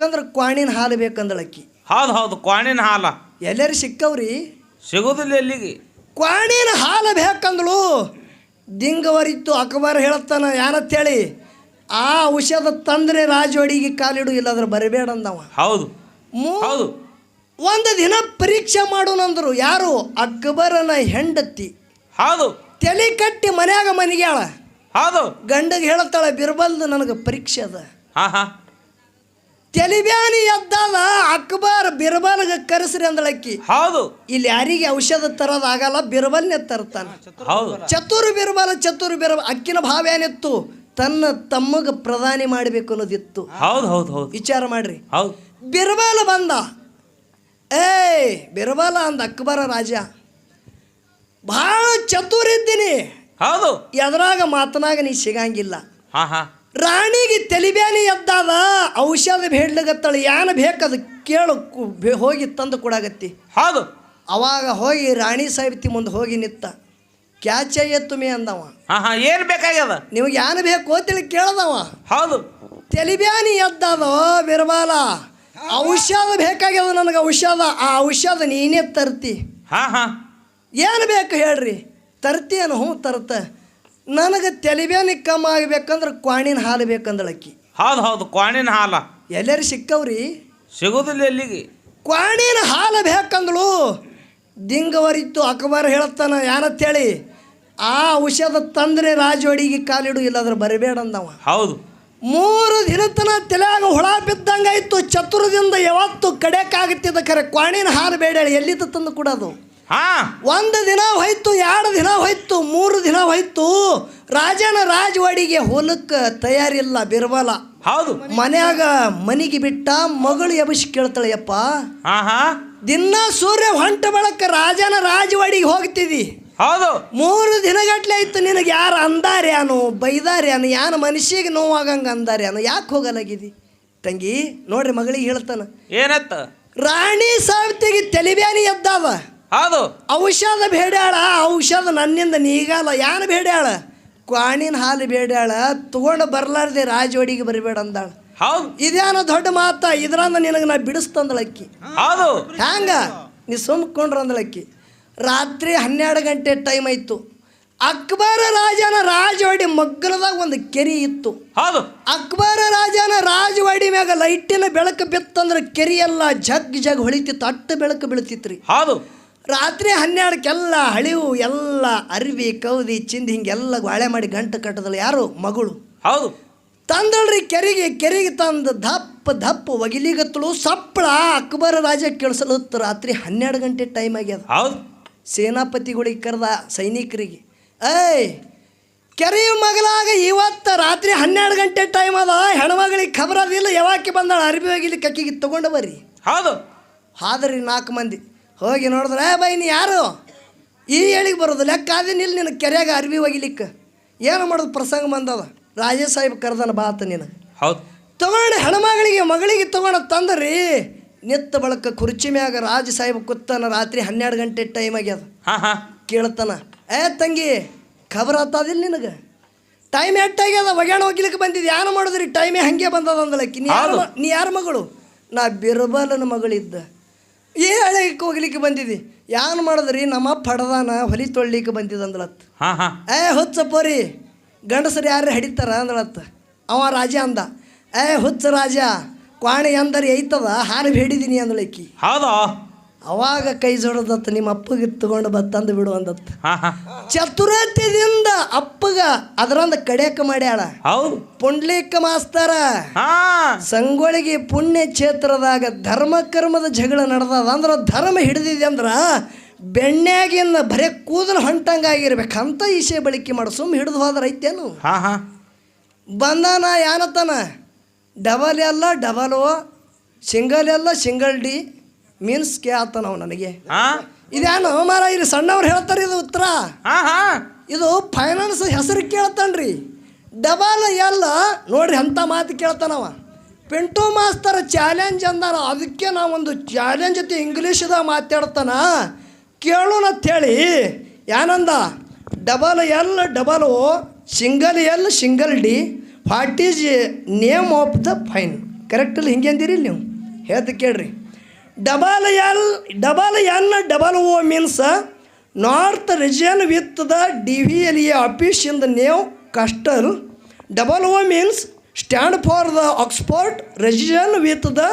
ಯಾಕಂದ್ರೆ ಕ್ವಾಣಿನ ಹಾಲು ಬೇಕಂದಳಕ್ಕಿ ಹೌದು ಹೌದು ಕ್ವಾಣಿನ ಹಾಲ. ಎಲ್ಲರೂ ಸಿಕ್ಕವ್ರಿ? ಸಿಗೋದಿಲ್ಲ ಎಲ್ಲಿಗೆ? ಕ್ವಾಣಿನ ಹಾಲು ಬೇಕಂದಳು. ದಿಂಗವರಿತ್ತು ಅಕ್ಬರ್ ಹೇಳತ್ತಾನ ಹೇಳಿ? ಆ ಔಷಧ ತಂದ್ರೆ ರಾಜೋಡಿಗೆ ಕಾಲಿಡು ಇಲ್ಲಾದ್ರೆ ಬರಬೇಡ ಅಂದವ. ಹೌದು ಹೌದು. ಒಂದು ದಿನ ಪರೀಕ್ಷೆ ಮಾಡೋನಂದ್ರು ಯಾರು? ಅಕ್ಬರನ ಹೆಂಡತಿ. ಹೌದು. ತಲೆ ಕಟ್ಟಿ ಮನ್ಯಾಗ ಮನೆಗ್ಯಾಳ. ಹೌದು. ಗಂಡಗೆ ಹೇಳತ್ತಾಳ ಬಿರ್ಬಲ್ದು ನನಗೆ ಪರೀಕ್ಷೆ ಅದ. ಹಾ ಹಾ. ತೆಲಿಬ್ಯಾನಿ ಎದ್ದಾವ ಅಕ್ಬರ್ ಬಿರ್ಬಲ್ಗೆ ಕರೆಸ್ರಿ ಅಂದಳಕ್ಕಿ. ಹೌದು. ಇಲ್ಲಿ ಯಾರಿಗೆ ಔಷಧ ತರೋದಾಗಲ್ಲ ಬಿರ್ಬಲ್ನೇ ತರ್ತಾನೆ. ಹೌದು. ಚತುರ್ ಬಿರ್ಬಲ ಚತುರ್ ಬಿರ್ಬಲ್ ಅಕ್ಕಿನ ಭಾವ ಏನಿತ್ತು? ತನ್ನ ತಮ್ಮಗ ಪ್ರಧಾನಿ ಮಾಡಬೇಕು ಅನ್ನೋದಿತ್ತು. ಹೌದು ಹೌದು ಹೌದು. ವಿಚಾರ ಮಾಡ್ರಿ. ಹೌದು. ಬಿರ್ಬಲ ಬಂದ. ಏಯ್ ಬಿರ್ಬಲ ಅಂದ ಅಕ್ಬರ ರಾಜ. ಭಾಳ ಚತುರ್ ಇದ್ದೀನಿ. ಹೌದು. ಎದ್ರಾಗ ಮಾತನಾಗ ನೀ ಸಿಗಂಗಿಲ್ಲ. ಹಾ ಹಾ. ರಾಣಿಗೆ ತೆಲಿಬೇನಿ ಎದ್ದಾದ ಔಷಧ ಬೇಡ್ಲಿಗತ್ತಳ ಏನು ಬೇಕದು ಕೇಳು ಹೋಗಿ ತಂದು ಕೊಡಾಗತ್ತಿ ಹೌದು ಅವಾಗ ಹೋಗಿ ರಾಣಿ ಸಾಹಿತಿ ಮುಂದೆ ಹೋಗಿ ನಿತ್ತ. ಕ್ಯಾಚ ಎತ್ತುಮೆ ಅಂದವ. ಏನು ಬೇಕಾಗ್ಯದ? ನಿಮಗೆ ಏನು ಬೇಕು ತಿಳಿ ಕೇಳದವ. ಹೌದು. ತೆಲಿಬೇನಿ ಎದ್ದಾವೋ ಬಿರ್ಬಾಲ ಔಷಧ ಬೇಕಾಗ್ಯದ ನನಗೆ ಔಷಧ. ಆ ಔಷಧ ನೀನೇ ತರ್ತಿ. ಹಾ ಹಾ. ಏನು ಬೇಕು ಹೇಳ್ರಿ? ತರ್ತೀಯನು ಹ್ಞೂ ತರ್ತ. ನನಗೆ ತೆಲಿಬ್ಯಾನಿ ಕಮ್ಮ ಆಗ್ಬೇಕಂದ್ರೆ ಕ್ವಾಣಿನ ಹಾಲು ಬೇಕಂದಳಕ್ಕಿ ಹೌದು ಹೌದು ಕ್ವಾಣಿನ ಹಾಲ. ಎಲ್ಲರಿ ಸಿಕ್ಕವ್ರಿ? ಸಿಗೋದಿಲ್ಲ ಎಲ್ಲಿಗೆ? ಕ್ವಾಣಿನ ಹಾಲು ಬೇಕಂದಳು. ದಿಂಗವರಿತ್ತು ಅಕ್ಬರ್ ಹೇಳ್ತಾನ ಯಾರತ್ತೇಳಿ? ಆ ಔಷಧ ತಂದ್ರೆ ರಾಜೋಡಿಗೆ ಕಾಲಿಡು ಇಲ್ಲಾದ್ರೆ ಬರಬೇಡ ಅಂದವ. ಹೌದು. ಮೂರು ದಿನ ತನ ತಲೆಯಾಗ ಹುಳ ಬಿದ್ದಂಗಾಯ್ತು ಚತುರದಿಂದ ಯಾವತ್ತು ಕಡೆಕಾಗುತ್ತಿದ್ದ ಖರೆ ಕ್ವಾಣಿನ ಹಾಲು ಬೇಡ ಎಲ್ಲಿದ್ದ ತಂದು ಕೊಡೋದು? ಹಾ. ಒಂದು ದಿನ ಹೋಯ್ತು ಎರಡು ದಿನ ಹೋಯ್ತು ಮೂರು ದಿನ ಹೋಯ್ತು. ರಾಜನ ರಾಜವಾಡಿಗೆ ಹೊಲಕ್ಕೆ ತಯಾರಿಲ್ಲ ಬಿರ್ಬಲ. ಹೌದು. ಮನ್ಯಾಗ ಮನಿಗೆ ಬಿಟ್ಟ ಮಗಳು ಎಬಸಿ ಕೇಳ್ತಾಳೆ ಯಪ್ಪ ಹಾ ಹಾ ದಿನ ಸೂರ್ಯ ಹೊಂಟ ಬಳಕ ರಾಜನ ರಾಜವಾಡಿಗೆ ಹೋಗ್ತಿದಿ. ಹೌದು. ಮೂರು ದಿನಗಟ್ಲೆ ಆಯ್ತು ನಿನಗೆ ಯಾರು ಅಂದಾರ್ಯಾನು ಬೈದಾರ್ಯಾನು ಯಾನು ಮನುಷ್ಯಗೆ ನೋವಾಗಂಗೆ ಅಂದಾರ್ಯಾನು ಯಾಕೆ ಹೋಗಲಾಗಿದಿ? ತಂಗಿ ನೋಡ್ರಿ ಮಗಳಿಗೆ ಹೇಳ್ತಾನ ಏನತ್ತ? ರಾಣಿ ಸಾವಿತಿಗೆ ತೆಲಿಬ್ಯಾನಿ ಎದ್ದಾವ. ಹೌದು. ಔಷಧ ಬೇಡ್ಯಾಳ ಔಷಧ ನನ್ನಿಂದ ನೀಗಲ್ಲ. ಯಾನ ಬೇಡ್ಯಾಳ? ಕ್ವಾಣಿನ ಹಾಲು ಬೇಡ್ಯಾಳ. ತಗೊಂಡು ಬರ್ಲಾರ್ದೆ ರಾಜವಾಡಿಗೆ ಬರಬೇಡ ಅಂದಾಳ. ಹೌದು. ಇದೇನೋ ದೊಡ್ಡ ಮಾತ ಇದ್ರಂದ ನಿನಗೆ ನಾ ಬಿಡಿಸ್ತಂದಳಕ್ಕಿ ಹೌದು. ಹ್ಯಾಂಗ? ನೀ ಸುಮ್ಕೊಂಡ್ರ ಅಂದಳಕ್ಕಿ ರಾತ್ರಿ ಹನ್ನೆರಡು ಗಂಟೆ ಟೈಮ್ ಆಯ್ತು. ಅಕ್ಬರ ರಾಜನ ರಾಜವಾಡಿ ಮಗ್ಗಲದಾಗ ಒಂದು ಕೆರೆ ಇತ್ತು. ಹೌದು. ಅಕ್ಬರ ರಾಜನ ರಾಜವಾಡಿ ಮ್ಯಾಗ ಲೈಟಿನ ಬೆಳಕು ಬಿತ್ತಂದ್ರೆ ಕೆರೆ ಎಲ್ಲ ಜಗ್ ಜಗ್ ಹೊಳಿತಿತ್ತು. ಅಟ್ಟು ಬೆಳಕು ಬೀಳ್ತಿತ್ತು ರೀ ಹೌದು. ರಾತ್ರಿ ಹನ್ನೆರಡಕ್ಕೆಲ್ಲ ಹಳಿವು ಎಲ್ಲ ಅರಿವಿ ಕೌದಿ ಚಿಂದಿ ಹಿಂಗೆಲ್ಲ ಗಾಳೆ ಮಾಡಿ ಗಂಟು ಕಟ್ಟದಲ್ಲ ಯಾರು? ಮಗಳು. ಹೌದು. ತಂದಳ್ರಿ ಕೆರೆಗೆ ಕೆರೆಗೆ ತಂದು ದಪ್ಪ ದಪ್ಪ ಒಗಿಲಿಗತ್ತಳು ಸಪ್ಪಳ ಅಕ್ಬರ ರಾಜ ಕೇಳಿಸಲತ್ತು ರಾತ್ರಿ ಹನ್ನೆರಡು ಗಂಟೆ ಟೈಮ್ ಆಗ್ಯದ. ಹೌದು. ಸೇನಾಪತಿಗಳಿಗೆ ಕರೆದ ಸೈನಿಕರಿಗೆ ಏಯ್ ಕೆರೆ ಮಗಲಾಗ ಇವತ್ತು ರಾತ್ರಿ ಹನ್ನೆರಡು ಗಂಟೆ ಟೈಮ್ ಅದ ಹೆಣ್ಮಗಳಿಗೆ ಖಬರ್ ಅದಿಲ್ಲ ಯಾವಾಕಿ ಬಂದಾಳ ಅರ್ಬಿ ಒಗಿಲಿ ಕಕ್ಕಿಗೆ ತಗೊಂಡು ಬರ್ರಿ. ಹೌದು. ಹಾದ್ರಿ ನಾಲ್ಕು ಮಂದಿ. ಹೋಗಿ ನೋಡಿದ್ರೆ ಏ ಬೈ ನೀ ಯಾರು? ಈ ಹೇಳಿಗೆ ಬರೋದು ಲೆಕ್ಕ ಅದೇನಿಲ್ಲ ನಿನ್ನ ಕೆರೆಯಾಗ ಅರ್ವಿ ಒಗಿಲಿಕ್ಕೆ ಏನು ಮಾಡೋದು ಪ್ರಸಂಗ ಬಂದದ? ರಾಜೇ ಸಾಹೇಬ್ ಕರೆದನ ಬಾತ ನೀನು. ಹೌದು. ತಗೊಂಡು ಹೆಣ್ಮಗಳಿಗೆ ಮಗಳಿಗೆ ತಗೊಂಡು ತಂದ್ರಿ. ನಿತ್ತ ಬಳಕ ಕುರ್ಚಿ ಮ್ಯಾಗ ರಾಜ ಸಾಹೇಬ್ ಕೂತಾನ ರಾತ್ರಿ ಹನ್ನೆರಡು ಗಂಟೆ ಟೈಮ್ ಆಗ್ಯದ ಹಾ ಹಾ. ಕೇಳ್ತಾನ ಏ ತಂಗಿ ಖಬರ್ ಆತದಿಲ್ಲ ನಿನಗೆ? ಟೈಮ್ ಎಟ್ಟಾಗ್ಯದ ಒಗ್ಯಾಣ ಹೋಗ್ಲಿಕ್ಕೆ ಬಂದಿದ್ದು ಯಾರು ಮಾಡಿದ್ರಿ? ಟೈಮೇ ಹಂಗೆ ಬಂದದ ಅಂದಲಕ್ಕಿ. ನೀ ಯಾರು ನೀ ಯಾರ ಮಗಳು? ನಾ ಬಿರ್ಬಲನ ಮಗಳಿದ್ದ. ಈ ಹಳೆಗೆ ಹೋಗ್ಲಿಕ್ಕೆ ಬಂದಿದ್ದಿ ಯಾನ್ ಮಾಡಿದ್ರಿ? ನಮ್ಮ ಹಡದಾನ ಹೊಲಿ ತೊಳ್ಲಿಕ್ಕೆ ಬಂದಿದ್ದ ಅಂದಳತ್ತ ಹಾ ಹಾ. ಏ ಹುಚ್ಚಪ್ಪೋರಿ ಗಂಡಸರು ಯಾರು ಹಿಡಿತಾರ ಅಂದ್ಲತ್ತ ಅವ ರಾಜ ಅಂದ. ಏ ಹುಚ್ಚ ರಾಜ ಕ್ವಾಣಿ ಅಂದರಿ ಐತದ ಹಾಲು ಬೇಡಿದೀನಿ ಅಂದಳಕ್ಕಿ ಹೌದು? ಅವಾಗ ಕೈ ಜೋಡದತ್ತ ನಿಮ್ಮ ಅಪ್ಪಗೆ ತಗೊಂಡು ಬತ್ತಂದು ಬಿಡು ಅಂದತ್ತ. ಚತುರತೆಯಿಂದ ಅಪ್ಪಗ ಅದರಂದ ಕಡೆಯಕ ಮಾಡ್ಯಾಳ. ಹೌದು. ಪುಂಡ್ಲಿಕ ಮಾಸ್ತರ. ಸಂಗೊಳಿಗೆ ಪುಣ್ಯ ಕ್ಷೇತ್ರದಾಗ ಧರ್ಮ ಕರ್ಮದ ಜಗಳ ನಡೆದದ ಅಂದ್ರ ಧರ್ಮ ಹಿಡಿದಿದೆ ಅಂದ್ರ ಬೆಣ್ಣೆಗಿಂದ ಬರೇ ಕೂದಲು ಹೊಂಟಂಗಾಗಿರ್ಬೇಕಂತ ಈಶೆ ಬಳಕೆ ಮಾಡು. ಸುಮ್ಮ ಹಿಡಿದು ಹೋದ್ರೆ ಐತೇನು? ಬಂದಾನ ಯಾನತ್ತಾನ double L double O single L single D. Means K ಆತ ನಾವು ನನಗೆ. ಇದೇನು ಮಾರ ಇಲ್ಲಿ ಸಣ್ಣವ್ರು ಹೇಳ್ತಾರೆ ಇದು ಉತ್ತರ. ಇದು ಫೈನಾನ್ಸ್ ಹೆಸರು ಕೇಳ್ತಾನ್ರಿ. ಡಬಲ್ ಎಲ್ಲ ನೋಡ್ರಿ ಅಂಥ ಮಾತು ಕೇಳ್ತಾನವ. ಪಿಂಟು ಮಾಸ್ತರ್ ಚಾಲೆಂಜ್ ಅಂದಾನ ಅದಕ್ಕೆ ನಾವೊಂದು ಚಾಲೆಂಜ್ ಜೊತೆ ಇಂಗ್ಲೀಷ್ದಾಗ ಮಾತಾಡ್ತಾನ. ಕೇಳೋಣ ಹೇಳಿ ಏನಂದ double L double O single L single D what is name of the fine ಕರೆಕ್ಟಲ್ಲಿ ಹಿಂಗೆ ಅಂದಿರಿ ನೀವು? ಹೇಳ್ತ ಕೇಳ್ರಿ. Double L double N double O means north region with the D V L A office in the Newcastle double O means stand for the Oxford region with the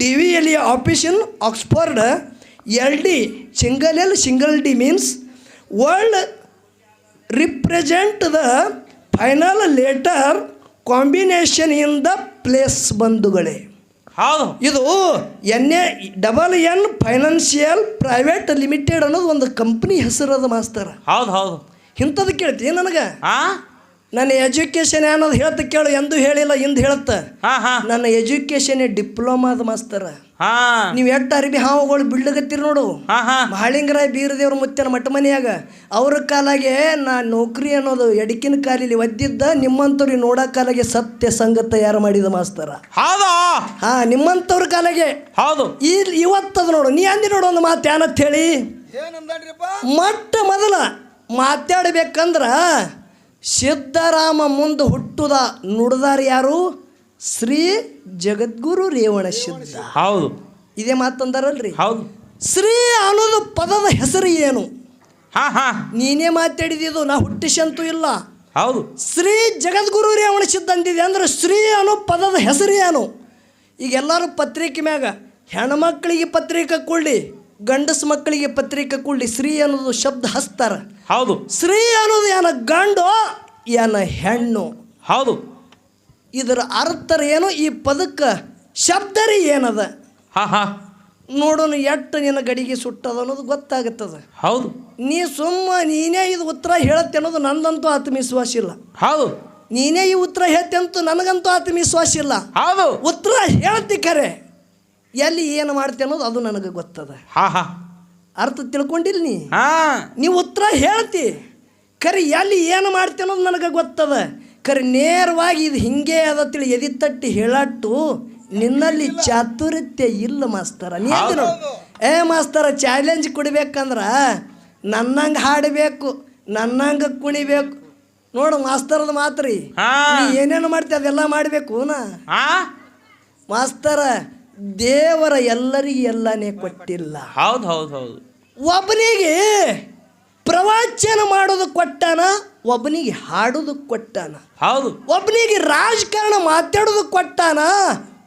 D V L A office in Oxford L D single L single D means world represent the final letter combination in the place ಬಂಧುಗಳೇ ಹೌದು. ಇದು N A double N financial private limited ಅನ್ನೋದು ಒಂದು company ಅದು ಮಾಸ್ತರ. ಹೌದು ಹೌದು. ಇಂಥದ್ದು ಕೇಳ್ತೀನಿ ನನಗೆ? ಹಾ ನನ್ನ ಎಜುಕೇಶನ್ ಅನ್ನೋದು ಹೇಳ್ತ ಕೇಳು ಎಂದು ಹೇಳಿಲ್ಲ ಇಂದು ಹೇಳುತ್ತ ಹಾ ಹಾ. ನನ್ನ ಎಜುಕೇಶನ್ ಡಿಪ್ಲೊಮಾದ ಮಾಸ್ತರ ಹಾ. ನೀವು ಎಟ್ಟ ಅರಿಬಿ ಹಾವುಗಳು ಬಿಲ್ಡಗತ್ತೀರಿ ನೋಡು. ಮಹಾಳಿಂಗರಾಯ್ ಹಾ. ಮಹಾಳಿಂಗರಾಯ ಬೀರದೇವ್ರ ಮುತ್ತನ ಮಠ ಮನೆಯಾಗ ಅವ್ರ ಕಾಲಾಗೆ ನಾ ನೌಕರಿ ಅನ್ನೋದು ಎಡಕಿನ ಕಾಲಿಲಿ ಒದ್ದಿದ್ದ ನಿಮ್ಮಂಥವ್ರಿಗೆ ನೋಡೋ ಕಾಲಾಗೆ ಸತ್ಯ ಸಂಗತ ತಯಾರು ಮಾಡಿದ ಮಾಸ್ತರ ಹೌದಾ? ಹಾ ನಿಮ್ಮಂಥವ್ರ ಕಾಲಾಗೆ. ಹೌದು. ಈ ಇವತ್ತದು ನೋಡು ನೀ ಅಂದಿ ನೋಡು ಒಂದು ಮಾತು ಏನಂತ ಹೇಳಿ. ಮಟ್ಟ ಮೊದಲ ಮಾತಾಡ್ಬೇಕಂದ್ರ ಸಿದ್ದರಾಮ ಮುಂದೆ ಹುಟ್ಟುದ ನುಡಿದಾರ ಯಾರು? ಶ್ರೀ ಜಗದ್ಗುರು ರೇವಣ ಸಿದ್ಧ. ಹೌದು. ಇದೇ ಮಾತಂದಾರಲ್ರಿ ಹೌದು. ಶ್ರೀ ಅನ್ನೋದು ಪದದ ಹೆಸರು ಏನು? ಹಾ ಹಾ. ನೀನೇ ಮಾತಾಡಿದಿದು ನಾ ಹುಟ್ಟಿಸಂತೂ ಇಲ್ಲ. ಹೌದು. ಶ್ರೀ ಜಗದ್ಗುರು ರೇವಣ ಸಿದ್ಧ ಅಂದಿದೆ ಅಂದ್ರೆ ಶ್ರೀ ಅನ್ನೋ ಪದದ ಹೆಸರು ಏನು? ಈಗ ಎಲ್ಲರೂ ಪತ್ರಿಕೆ ಮ್ಯಾಗ ಹೆಣ್ಮಕ್ಳಿಗೆ ಪತ್ರಿಕೆ ಕೊಡ್ಲಿ. ಗಂಡಸ ಮಕ್ಕಳಿಗೆ ಪತ್ರಿಕೆ ಕೂಡಲಿ ಶ್ರೀ ಅನ್ನೋದು ಶಬ್ದ ಹಸ್ತಾರ. ಹೌದು. ಸ್ತ್ರೀ ಅನ್ನೋದು ಏನ ಗಂಡು ಏನ ಹೆಣ್ಣು. ಹೌದು. ಇದರ ಅರ್ಥರ ಏನು ಈ ಪದಕ್ಕೆ ಶಬ್ದರಿ ಏನದ? ಹಾ ಹಾ. ನೋಡೋಣ ಎಷ್ಟು ನಿನ್ನ ಗಡಿಗೆ ಸುಟ್ಟದ ಅನ್ನೋದು ಗೊತ್ತಾಗುತ್ತದೆ. ಹೌದು. ನೀ ಸುಮ್ಮ ನೀನೇ ಇದು ಉತ್ತರ ಹೇಳತ್ತೆ ಅನ್ನೋದು ನಂದಂತೂ ಆತ್ಮವಿಶ್ವಾಸ ಇಲ್ಲ. ಹೌದು. ನೀನೇ ಈ ಉತ್ತರ ಹೇಳ್ತೆ ಅಂತೂ ನನಗಂತೂ ಆತ್ಮವಿಶ್ವಾಸ ಇಲ್ಲ. ಹೌದು. ಉತ್ತರ ಹೇಳ್ತಿ ಖರೆ ಎಲ್ಲಿ ಏನು ಮಾಡ್ತೆ ಅನ್ನೋದು ಅದು ನನಗೆ ಗೊತ್ತದ. ಹಾ ಹಾ. ಅರ್ಥ ತಿಳ್ಕೊಂಡಿಲ್ಲ ನೀ? ಹಾ. ನೀವು ಉತ್ತರ ಹೇಳ್ತಿ. ಕರೆ ಎಲ್ಲಿ ಏನು ಮಾಡ್ತೆ ಅನ್ನೋದು ನನಗೆ ಗೊತ್ತದ. ಕರೆ ನೇರವಾಗಿ ಇದು ಹಿಂಗೆ ಅದ ತಿಳಿ ಎದಿ ತಟ್ಟಿ ಹೇಳಟ್ಟು ನಿನ್ನಲ್ಲಿ ಚಾತುರ್ಯತೆ ಇಲ್ಲ ಮಾಸ್ತರ. ನೀ ಏ ಮಾಸ್ತರ ಚಾಲೆಂಜ್ ಕೊಡ್ಬೇಕಂದ್ರ ನನ್ನಂಗೆ ಹಾಡಬೇಕು ನನ್ನಂಗೆ ಕುಣಿಬೇಕು. ನೋಡು ಮಾಸ್ತರದ ಮಾತ್ರಿ. ನೀ ಏನೇನು ಮಾಡ್ತೀಯ ಅದೆಲ್ಲ ಮಾಡಬೇಕು ನಾ ಮಾಸ್ತರ ದೇವರ ಎಲ್ಲರಿಗೆ ಎಲ್ಲನೇ ಕೊಟ್ಟಿಲ್ಲ. ಹೌದು ಹೌದು ಹೌದು. ಒಬ್ಬನಿಗೆ ಪ್ರವಚನ ಮಾಡೋದು ಕೊಟ್ಟಾನ ಒಬ್ಬನಿಗೆ ಹಾಡೋದು ಕೊಟ್ಟಾನ. ಹೌದು. ಒಬ್ಬನಿಗೆ ರಾಜಕಾರಣ ಮಾತಾಡೋದು ಕೊಟ್ಟಾನ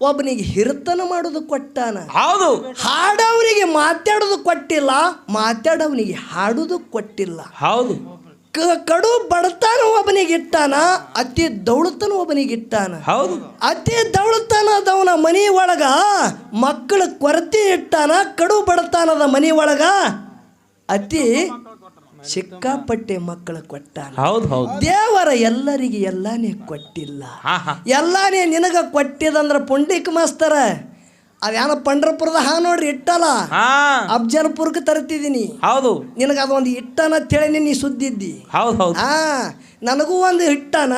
ಒಬ್ಬನಿಗೆ ಹಿರ್ತನ ಮಾಡೋದು ಕೊಟ್ಟಾನ. ಹೌದು. ಹಾಡವನಿಗೆ ಮಾತಾಡೋದು ಕೊಟ್ಟಿಲ್ಲ ಮಾತಾಡೋವನಿಗೆ ಹಾಡೋದು ಕೊಟ್ಟಿಲ್ಲ. ಹೌದು. ಕ- ಕಡು ಬಡತನ ಒಬ್ಬನಿಗಿಟ್ಟಾನ ಅತಿ ದೌಳತನ ಒಬ್ಬನಿಗಿಟ್ಟಾನ. ಹೌದು. ಅತಿ ದೌಳತನದವನ ಮನೆ ಒಳಗ ಮಕ್ಕಳ ಕೊರತೆ ಇಟ್ಟಾನ ಕಡು ಬಡತನದ ಮನೆ ಒಳಗ ಅತಿ ಸಿಕ್ಕಾಪಟ್ಟೆ ಮಕ್ಕಳ ಕೊಟ್ಟಾನ. ಹೌದು ಹೌದು. ದೇವರ ಎಲ್ಲರಿಗೆ ಎಲ್ಲಾನೇ ಕೊಟ್ಟಿಲ್ಲ. ಎಲ್ಲಾನೇ ನಿನಗ ಕೊಟ್ಟಿದಂದ್ರ ಪುಂಡಿಕ್ ಮಾಸ್ತರ ಅದೇನ ಪಂಡ್ರಪುರದ ಹಾ ನೋಡ್ರಿ ಇಟ್ಟಲ್ಲ ಹಾ. ಅಫ್ಜಲ್ಪುರ್ಗೆ ತರ್ತಿದ್ದೀನಿ ಹೌದು. ನಿನಗೆ ಅದೊಂದು ಇಟ್ಟನ ಅಂತೇಳಿ ನೀ ಸುದ್ದಿದ್ದಿ. ಹೌದು ಹೌದು. ಹಾ ನನಗೂ ಒಂದು ಇಟ್ಟನ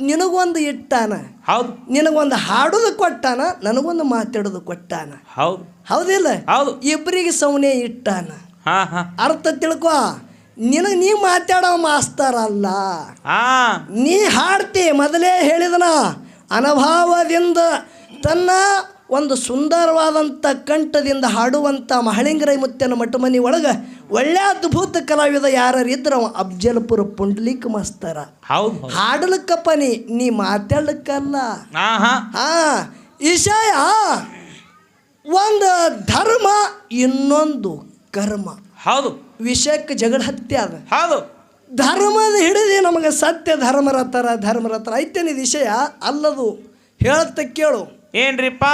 ನಿನಗೊಂದು ಇಟ್ಟಾನ. ಹೌದು. ನಿನಗೊಂದು ಹಾಡುದು ಕೊಟ್ಟಾನ ನನಗೊಂದು ಮಾತಾಡೋದು ಕೊಟ್ಟಾನ. ಹೌದು. ಹೌದಿಲ್ಲ? ಹೌದು. ಇಬ್ಬರಿಗೆ ಸೌನೆ ಇಟ್ಟಾನ. ಅರ್ಥ ತಿಳ್ಕೊ. ನಿನಗೆ ನೀ ಮಾತಾಡೋ ಮಾಸ್ತಾರಲ್ಲ ನೀ ಹಾಡ್ತಿ ಮೊದಲೇ ಹೇಳಿದನ. ಅನುಭವದಿಂದ ತನ್ನ ಒಂದು ಸುಂದರವಾದಂಥ ಕಂಠದಿಂದ ಹಾಡುವಂಥ ಮಹಳಿಂಗರೈ ಮುತ್ತನ ಮಠಮನಿ ಒಳಗೆ ಒಳ್ಳೆ ಅದ್ಭುತ ಕಲಾವಿದ ಯಾರಿದ್ರ ಅವ ಅಫ್ಜಲ್ಪುರ ಪುಂಡ್ಲಿಕ್ ಮಾಸ್ತರ. ಹಾಡಲಿಕ್ಕಪ್ಪ ನೀ ನೀ ಮಾತಾಡ್ಲಿಕ್ಕಲ್ಲ. ಹಾ ವಿಷಯ ಒಂದು ಧರ್ಮ ಇನ್ನೊಂದು ಕರ್ಮ. ಹೌದು. ವಿಷಯಕ್ಕೆ ಜಗಳ ಹತ್ಯೆ ಅದ ಹೌದು. ಧರ್ಮದ ಹಿಡಿದು ನಮಗೆ ಸತ್ಯ ಧರ್ಮರತರ ಧರ್ಮರತರ ಐತೆ ವಿಷಯ? ಅಲ್ಲದು ಹೇಳತ್ತ ಕೇಳು. ಏನ್ರಿಪ್ಪ?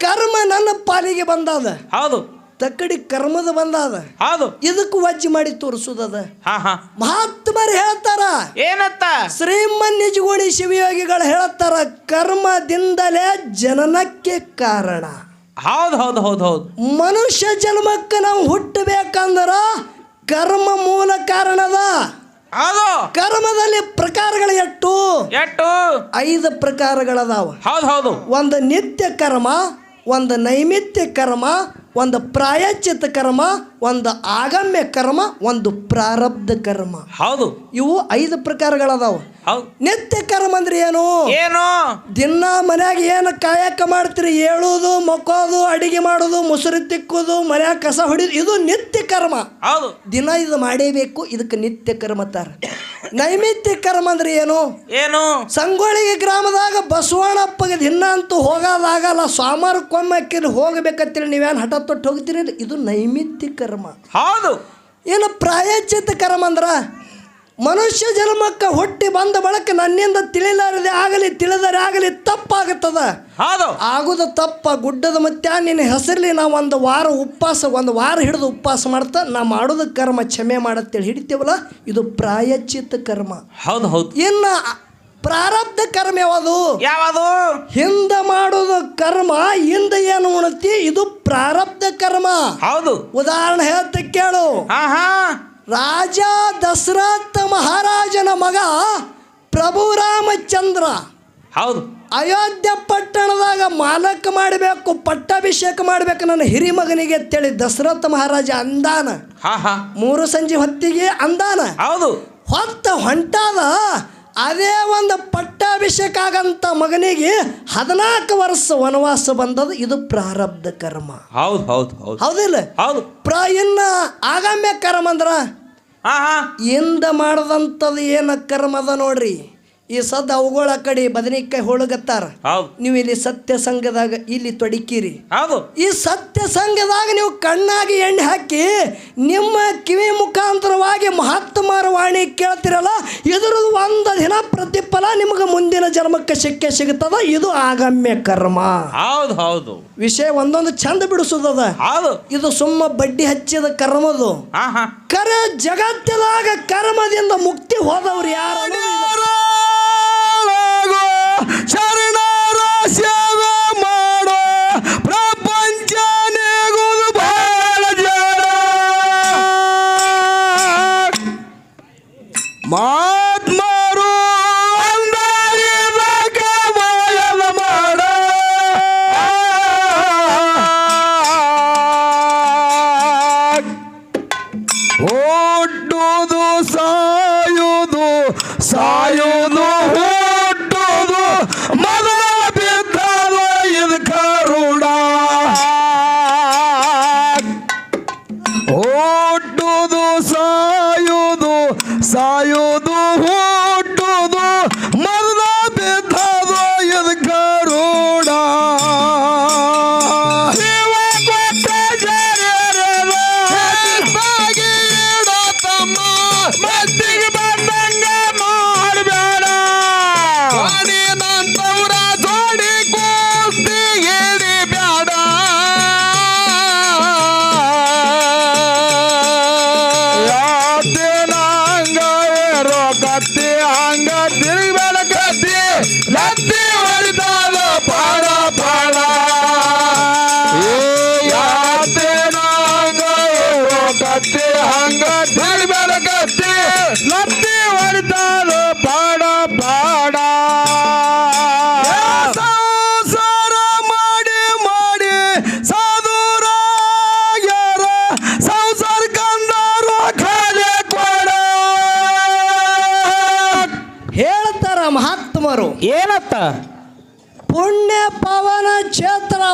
ಕರ್ಮ ನನ್ನ ಪಾಲಿಗೆ ಬಂದಾದ. ಹೌದು. ತಕ್ಕಡಿ ಕರ್ಮದ ಬಂದಾದ. ಹೌದು. ಇದಕ್ಕೂ ವಜ್ಜಿ ಮಾಡಿ ತೋರಿಸುದದ. ಮಹಾತ್ಮರು ಹೇಳ್ತಾರ. ಏನತ್ತ? ಶ್ರೀಮನ್ ನಿಜಗುಡಿ ಶಿವಯೋಗಿಗಳು ಹೇಳ್ತಾರ ಕರ್ಮದಿಂದಲೇ ಜನನಕ್ಕೆ ಕಾರಣ. ಹೌದು ಹೌದು ಹೌದು ಹೌದು. ಮನುಷ್ಯ ಜನ್ಮಕ್ಕೆ ನಾವು ಹುಟ್ಟಬೇಕಂದ್ರ ಕರ್ಮ ಮೂಲ ಕಾರಣದ. ಹೌದು. ಕರ್ಮದಲ್ಲಿ ಪ್ರಕಾರಗಳು ಎಷ್ಟು ಎಷ್ಟು ಐದು ಪ್ರಕಾರಗಳದಾವ. ಹೌದು ಹೌದು. ಒಂದು ನಿತ್ಯ ಕರ್ಮ ಒಂದು ನೈಮಿತ್ಯ ಕರ್ಮ ಒಂದು ಪ್ರಾಯಚಿತ ಕರ್ಮ ಒಂದು ಆಗಮ್ಯ ಕರ್ಮ ಒಂದು ಪ್ರಾರಬ್ಧ ಕರ್ಮ. ಹೌದು. ಇವು ಐದು ಪ್ರಕಾರಗಳದಾವ. ಹೌದು. ನಿತ್ಯ ಕರ್ಮ ಅಂದ್ರೆ ಏನು? ಏನು? ದಿನ ಮನ್ಯಾಗ ಏನು ಕಾಯಕ ಮಾಡ್ತೀರಿ? ಏಳುವುದು ಮಕ್ಕೋದು ಅಡಿಗೆ ಮಾಡೋದು ಮುಸುರಿ ತಿಕ್ಕುದು ಮನ್ಯಾಗ ಕಸ ಹೊಡಿದು ಇದು ನಿತ್ಯ ಕರ್ಮ. ಹೌದು. ದಿನ ಇದು ಮಾಡೇಬೇಕು ಇದಕ್ಕೆ ನಿತ್ಯ ಕರ್ಮ ತಾರ ನೈಮಿತ್ಯ ಕರ್ಮ ಅಂದ್ರೆ ಏನು? ಏನು? ಸಂಗೊಳ್ಳಿಗೆ ಗ್ರಾಮದಾಗ ಬಸವಣ್ಣಪ್ಪಗೆ ದಿನ ಅಂತೂ ಹೋಗೋದಾಗಲ್ಲ ಸೋಮವಾರಕ್ಕೊಮ್ಮೆ ಹೋಗ್ಬೇಕಂತೇಳಿ ನೀವೇನು ಹಠ ತೊಟ್ಟು ಹೋಗ್ತೀರಿ? ಇದು ನೈಮಿತ್ಯ ಕರ್ಮ. ಹೌದು. ಏನು ಪ್ರಾಯಚಿತ ಕರ್ಮ ಅಂದ್ರ? ಮನುಷ್ಯ ಜನ್ಮಕ್ಕೆ ಹೊಟ್ಟಿ ಬಂದ ಬಳಕ ನನ್ನಿಂದ ತಿಳಿಲಾರದೆ ಆಗಲಿ ತಿಳಿದರೆ ಆಗಲಿ ತಪ್ಪಾಗುತ್ತದ. ಆಗುದ ತಪ್ಪ ಗುಡ್ಡದ ಮತ್ತೆ ನಿನ್ನ ಹೆಸರಲ್ಲಿ ನಾವು ಒಂದು ವಾರ ಉಪವಾಸ ಒಂದು ವಾರ ಹಿಡಿದು ಉಪವಾಸ ಮಾಡ್ತಾ ನಾ ಮಾಡೋದ ಕರ್ಮ ಕ್ಷಮೆ ಮಾಡತ್ತೇಳಿ. ಹಿಡಿತೀವಲ್ಲ? ಇದು ಪ್ರಾಯಶ್ಚಿತ್ತ ಕರ್ಮ. ಹೌದು ಹೌದು. ಇನ್ನ ಪ್ರಾರಬ್ಧ ಕರ್ಮ ಯಾವುದು? ಯಾವುದು? ಹಿಂದ ಮಾಡುದು ಕರ್ಮ ಹಿಂದ ಏನು ಉಣತಿ? ಇದು ಪ್ರಾರಬ್ಧ ಕರ್ಮ. ಹೌದು. ಉದಾಹರಣೆ ಹೇಳ್ತ ಕೇಳು. ಆಹಾ. ರಾಜ ದಶರಥ ಮಹಾರಾಜನ ಮಗ ಪ್ರಭು ರಾಮಚಂದ್ರ. ಹೌದು. ಅಯೋಧ್ಯ ಪಟ್ಟಣದಾಗ ಮಾಲಕ ಮಾಡಬೇಕು ಪಟ್ಟಾಭಿಷೇಕ ಮಾಡಬೇಕು ನನ್ನ ಹಿರಿ ಮಗನಿಗೆ ಅಂತೇಳಿ ದಶರಥ ಮಹಾರಾಜ ಅಂದಾನ. ಹಾ ಹಾ. ಮೂರು ಸಂಜೆ ಹೊತ್ತಿಗೆ ಅಂದಾನ. ಹೌದು. ಹೊತ್ತ ಹೊಂಟಾದ ಅದೇ ಒಂದು ಪಟ್ಟಾಭಿಷೇಕ ಆಗಂತ ಮಗನಿಗೆ ಹದಿನಾಲ್ಕು ವರ್ಷ ವನವಾಸ ಬಂದದ ಇದು ಪ್ರಾರಬ್ಧ ಕರ್ಮ. ಹೌದು ಹೌದು ಹೌದು. ಹೌದಿಲ್ಲ ಹೌದು. ಪ್ರ ಇನ್ನ ಆಗಮ್ಯ ಕರ್ಮ ಅಂದ್ರ ಇಂದ ಮಾಡದಂಥದ್ದು ಏನು ಕರ್ಮ ಅದ ನೋಡ್ರಿ? ಈ ಸದ್ ಅವುಗಳ ಕಡೆ ಬದನೆಕಾಯಿ ಹೋಳಗತ್ತಾರ. ನೀವು ಇಲ್ಲಿ ಸತ್ಯ ಸಂಘದಾಗ ಇಲ್ಲಿ ತೊಡಕಿರಿ. ಈ ಸತ್ಯ ಸಂಘದಾಗ ನೀವು ಕಣ್ಣಾಗಿ ಎಣ್ಣೆ ಹಾಕಿ ನಿಮ್ಮ ಕಿವಿ ಮುಖಾಂತರವಾಗಿ ಮಹಾತ್ಮರ ವಾಣಿ ಕೇಳ್ತಿರಲ್ಲ ಇದ್ರದ್ದು ಒಂದು ದಿನ ಪ್ರತಿಫಲ ನಿಮಗೆ ಮುಂದಿನ ಜನ್ಮಕ್ಕೆ ಸಿಕ್ಕೇ ಸಿಗುತ್ತದ. ಇದು ಆಗಮ್ಯ ಕರ್ಮ. ಹೌದು ಹೌದು. ವಿಷಯ ಒಂದೊಂದು ಚಂದ ಬಿಡಿಸುತ್ತದ ಇದು ಸುಮ್ಮ ಬಡ್ಡಿ ಹಚ್ಚಿದ ಕರ್ಮದು. ಕರ ಜಗತ್ತದಾಗ ಕರ್ಮದಿಂದ ಮುಕ್ತಿ ಹೋದವ್ರು ಯಾರು Shout it!